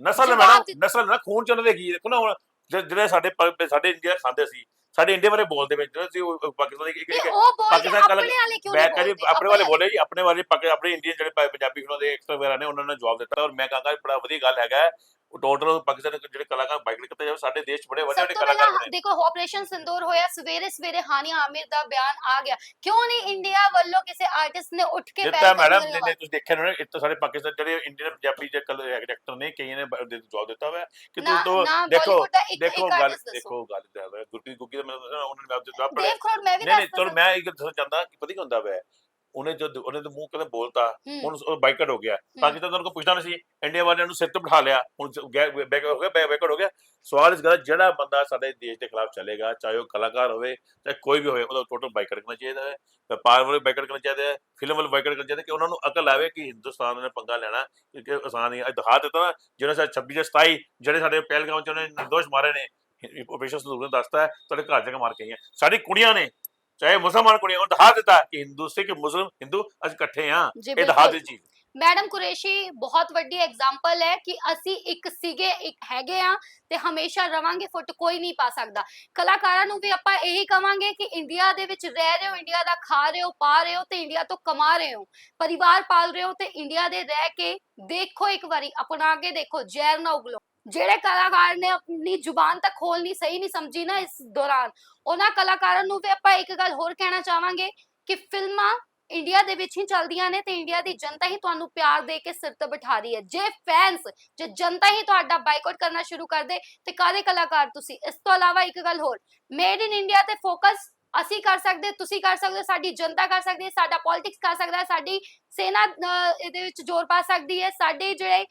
ਨਸਲ ਮੈਡਮ। ਨਸਲ ਨਾ ਖੂਨ ਚ ਉਹਨਾਂ ਦੇ ਕੀ ਦੇਖੋ ਨਾ ਹੁਣ ਜਿਹੜੇ ਸਾਡੇ ਸਾਡੇ ਇੰਡੀਆ ਖਾਂਦੇ ਸੀ ਸਾਡੇ ਇੰਡੀਆ ਬਾਰੇ ਬੋਲਦੇ ਵਿੱਚ ਜਿਹੜੇ ਸੀ ਉਹ ਪਾਕਿਸਤਾਨ ਦੀ ਇੱਕ- ਪਾਕਿਸਤਾਨ ਕਿਉਂ ਮੈਂ ਕਹਿੰਦੀ ਆਪਣੇ ਵਾਲੇ ਬੋਲੇ ਜੀ ਆਪਣੇ ਵਾਲੇ ਪਾਕਿ ਆਪਣੇ ਇੰਡੀਅਨ ਜਿਹੜੇ ਪੰਜਾਬੀ ਫਿਲਮਾਂ ਦੇ ਐਕਟਰ ਵਗੈਰਾ ਨੇ ਉਹਨਾਂ ਨੇ ਜਵਾਬ ਦਿੱਤਾ ਔਰ ਮੈਂ ਕਹਾਂਗਾ ਬੜਾ ਵਧੀਆ ਗੱਲ ਹੈਗਾ ਟੋਟਲ ਪਾਕਿਸਤਾਨ ਦੇ ਜਿਹੜੇ ਕਲਾਕਾਰ ਬਾਈਕ ਕਿਤੇ ਜਾਵੇ ਸਾਡੇ ਦੇਸ਼ 'ਚ ਬੜੇ ਵੱਡੇ ਸਭ ਵੱਡੇ ਤੋਂ ਕਲਾਕਾਰ ਪਹਿਲਾਂ ਬਣੇ। ਦੇਖੋ ਆਪਰੇਸ਼ਨ ਸਿੰਦੂਰ ਹੋਇਆ ਸਵੇਰੇ ਸਵੇਰੇ ਹਾਨੀਆ ਆਮਿਰ ਦਾ ਬਿਆਨ ਆ ਗਿਆ। ਕਿਉਂ ਨਹੀਂ ਇੰਡੀਆ ਵੱਲੋਂ ਕਿਸੇ ਆਰਟਿਸਟ ਨੇ ਉੱਠ ਕੇ ਦਿੱਤਾ ਮੈਡਮ ਨੇ? ਤੁਸੀਂ ਦੇਖਿਆ ਨਾ ਇੱਥੇ ਸਾਡੇ ਪਾਕਿਸਤਾਨ ਜਿਹੜੇ ਇੰਡੀਅਨ ਪੰਜਾਬੀ ਦੇ ਕਲ ਐਕਟਰ ਨੇ ਕਈਆਂ ਨੇ ਬ- ਦੇ ਜਵਾਬ ਦਿੱਤਾ ਹੋਇਆ ਕਿ ਨਾ ਤੁਸੀਂ ਨਾ ਦੇਖੋ ਦਾ ਇੱਕ ਦੇਖੋ ਇੱਕ ਗੱਲ ਦੱਸੋ। ਦੇਖੋ ਗੱਲ ਹੈ ਗੁਰਪ੍ਰੀਤ ਗੁੱਗੀ ਦਾ ਮੈਂ ਦੱਸਣਾ ਉਹਨਾਂ ਨੇ ਜਵਾਬ ਦੇਵ ਖਰੋੜ ਮੈਂ ਵੀ ਨਹੀਂ ਨਹੀਂ ਦੱਸ ਚਲੋ ਮੈਂ ਇੱਕ ਦੱਸਣਾ ਚਾਹੁੰਦਾ ਕਿ ਪਤਾ ਕੀ ਹੁੰਦਾ ਵੇ? ਉਹਨੇ ਜਦ ਉਹਨੇ ਤਾਂ ਮੂੰਹ ਕਹਿੰਦਾ ਬੋਲਤਾ ਹੁਣ ਉਹ ਬਾਈਕਟ ਹੋ ਗਿਆ। ਪਾਕਿਸਤਾਨ ਤੋਂ ਉਹਨੂੰ ਪੁੱਛਦਾ ਨਹੀਂ ਸੀ ਇੰਡੀਆ ਵਾਲਿਆਂ ਨੂੰ ਸਿਰ ਤੇ ਬਿਠਾ ਲਿਆ ਹੁਣ ਬੈਕ ਹੋ ਗਿਆ ਬਾਈਕਟ ਹੋ ਗਿਆ। ਸਵਾਲ ਇਸ ਗੱਲ ਜਿਹੜਾ ਬੰਦਾ ਸਾਡੇ ਦੇਸ਼ ਦੇ ਖਿਲਾਫ ਚੱਲੇਗਾ ਚਾਹੇ ਉਹ ਕਲਾਕਾਰ ਹੋਵੇ ਚਾਹੇ ਕੋਈ ਵੀ ਹੋਵੇ ਉਹਦਾ ਟੋਟਲ ਬਾਈਕਟ ਕਰਨਾ ਚਾਹੀਦਾ ਹੈ। ਵਪਾਰ ਵਾਲੇ ਬਾਈਕਟ ਕਰਨਾ ਚਾਹੀਦਾ ਹੈ ਫਿਲਮ ਵਾਲੇ ਬਾਈਕਟ ਕਰਨਾ ਚਾਹੀਦਾ ਕਿ ਉਹਨਾਂ ਨੂੰ ਅਕਲ ਆਵੇ ਕਿ ਹਿੰਦੁਸਤਾਨ ਨੇ ਪੰਗਾ ਲੈਣਾ ਕਿ ਆਸਾਨ ਨਹੀਂ। ਅੱਜ ਦਿਖਾ ਦਿੱਤਾ ਨਾ ਜਿਹੜੇ ਸਾਡੇ 26 ਜਾਂ 27 ਜਿਹੜੇ ਸਾਡੇ ਪਹਿਲਗਾਮ ਚ ਉਹਨੇ ਨਿਰਦੋਸ਼ ਮਾਰੇ ਨੇ ਆਪਰੇਸ਼ਨ ਸੰਦੂਰ ਨੇ ਦੱਸਤਾ ਹੈ ਤੁਹਾਡੇ ਘਰ ਜਾ ਕੇ ਮਾਰ ਕੇ ਆਈਆਂ। ਸਾਡੀ ਕੁੜੀਆਂ ਨੇ ਚਾਹੇ ਮੁਸਲਮਾਨ ਕੁੜੀਆਂ ਉਹ ਦਿਖਾ ਦਿੱਤਾ ਕਿ ਹਿੰਦੂ ਸਿੱਖ ਮੁਸਲਮ ਹਿੰਦੂ ਅੱਜ ਇਕੱਠੇ ਆ ਇਹ ਦਿਖਾ ਦਿੱਤੀ ਚੀਜ਼। ਮੈਡਮ ਕੁਰੇਸ਼ੀ ਬਹੁਤ ਵੱਡੀ ਐਗਜ਼ਾਮਪਲ ਹੈ ਕਿ ਅਸੀਂ ਇੱਕ ਸੀਗੇ ਇੱਕ ਹੈਗੇ ਆ ਤੇ ਹਮੇਸ਼ਾ ਰਵਾਂਗੇ ਫੁੱਟ ਕੋਈ ਨਹੀਂ ਪਾ ਸਕਦਾ। ਕਲਾਕਾਰਾਂ ਨੂੰ ਵੀ ਆਪਾਂ ਇਹੀ ਕਵਾਂਗੇ ਕਿ ਇੰਡੀਆ ਦੇ ਵਿੱਚ ਰਹਿ ਰਹੇ ਹੋ ਇੰਡੀਆ ਦਾ ਖਾ ਰਹੇ ਹੋ ਪਾ ਰਹੇ ਹੋ ਤੇ ਇੰਡੀਆ ਤੋਂ ਕਮਾ ਰਹੇ ਹੋ। ਪਰਿਵਾਰ ਪਾਲ ਰਹੇ ਹੋ ਤੇ ਇੰਡੀਆ ਦੇ ਰਹਿ ਕੇ ਦੇਖੋ ਇੱਕ ਵਾਰੀ ਅਪਣਾ ਕੇ ਦੇਖੋ ਜ਼ਹਿਰ ਨਾ ਉਗਲੋ। ਜਿਹੜੇ ਕਲਾਕਾਰ ਨੇ ਆਪਣੀ ਜ਼ੁਬਾਨ ਤੱਕ ਖੋਲਣੀ ਸਹੀ ਨਹੀਂ ਸਮਝੀ ਨਾ ਇਸ ਦੌਰਾਨ। ਉਹਨਾਂ ਕਲਾਕਾਰਾਂ ਨੂੰ ਵੀ ਆਪਾਂ ਇੱਕ ਗੱਲ ਹੋਰ ਕਹਿਣਾ ਚਾਹਾਂਗੇ ਕਿ ਫਿਲਮਾਂ ਇੰਡੀਆ ਦੇ ਵਿੱਚ ਹੀ ਚੱਲਦੀਆਂ ਨੇ ਤੇ ਇੰਡੀਆ ਦੀ ਜਨਤਾ ਹੀ ਤੁਹਾਨੂੰ ਪਿਆਰ ਦੇ ਕੇ ਸਿਰ ਤੇ ਬਿਠਾ ਰਹੀ ਹੈ। ਜੇ ਫੈਨਸ ਜੇ ਜਨਤਾ ਹੀ ਤੁਹਾਡਾ ਬਾਈਕਾਟ ਕਰਨਾ ਸ਼ੁਰੂ ਕਰ ਦੇ ਤੇ ਕਾਦੇ ਕਲਾਕਾਰ ਤੁਸੀਂ? ਇਸ ਤੋਂ ਇਲਾਵਾ ਇੱਕ ਗੱਲ ਹੋਰ ਮੇਡ ਇਨ ਇੰਡੀਆ ਤੇ ਫੋਕਸ ਅਸੀਂ ਕਰ ਸਕਦੇ, ਤੁਸੀਂ ਕਰ ਸਕਦੇ ਹੋ, ਸਾਡੀ ਜਨਤਾ ਕਰ ਸਕਦੀ ਹੈ, ਸਾਡਾ ਪੋਲਿਟਿਕਸ ਕਰ ਸਕਦਾ ਹੈ, ਸਾਡੀ ਸੈਨਾ ਇਹਦੇ ਵਿੱਚ ਜ਼ੋਰ ਪਾ ਸਕਦੀ ਹੈ, ਸਾਡੇ ਜਿਹੜੇ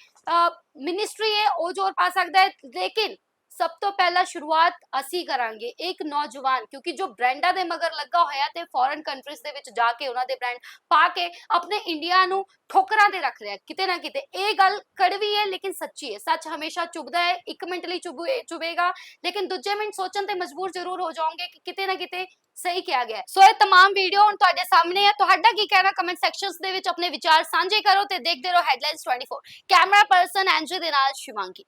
ਮਿਨਿਸਟਰੀ ਹੈ, ਉਹ ਜ਼ੋਰ ਪਾ ਸਕਦਾ ਹੈ, ਲੇਕਿਨ ਸਭ ਤੋਂ ਪਹਿਲਾਂ ਸ਼ੁਰੂਆਤ ਅਸੀਂ ਕਰਾਂਗੇ, ਇੱਕ ਨੌਜਵਾਨ, ਕਿਉਂਕਿ ਜੋ ਬ੍ਰਾਂਡਾਂ ਦੇ ਮਗਰ ਲੱਗਾ ਹੋਇਆ ਤੇ ਫੋਰਨ ਕੰਟਰੀਜ਼ ਦੇ ਵਿੱਚ ਜਾ ਕੇ ਉਹਨਾਂ ਦੇ ਬ੍ਰਾਂਡ ਪਾ ਕੇ ਆਪਣੇ ਇੰਡੀਆ ਨੂੰ ਠੋਕਰਾਂ ਤੇ ਰੱਖ ਰਿਹਾ, ਕਿਤੇ ਨਾ ਕਿਤੇ, ਇਹ ਗੱਲ ਕੜਵੀ ਹੈ, ਲੇਕਿਨ ਸੱਚੀ ਹੈ, ਸੱਚ ਹਮੇਸ਼ਾ ਚੁਭਦਾ ਹੈ, ਇੱਕ ਮਿੰਟ ਲਈ ਚੁਭੇ, ਚੁਭੇਗਾ, ਲੇਕਿਨ ਦੂਜੇ ਮਿੰਟ ਸੋਚਣ ਤੇ ਮਜਬੂਰ ਜ਼ਰੂਰ ਹੋ ਜਾਓਗੇ ਕਿ ਕਿਤੇ ਨਾ ਕਿਤੇ ਸਹੀ ਕਿਹਾ ਗਿਆ ਹੈ। ਸੋ ਇਹ तमाम ਵੀਡੀਓ ਹੁਣ ਤੁਹਾਡੇ ਸਾਹਮਣੇ ਹੈ ਤੁਹਾਡਾ ਕੀ ਕਹਿਣਾ ਕਮੈਂਟ ਸੈਕਸ਼ਨਸ ਦੇ ਵਿੱਚ ਆਪਣੇ ਵਿਚਾਰ ਸਾਂਝੇ ਕਰੋ ਤੇ ਦੇਖਦੇ ਰਹੋ ਹੈਡਲਾਈਨਸ 24 ਕੈਮਰਾ ਪਰਸਨ ਐਂਜੇ ਦੇ ਨਾਲ ਸ਼ਿਵਾਂਗੀ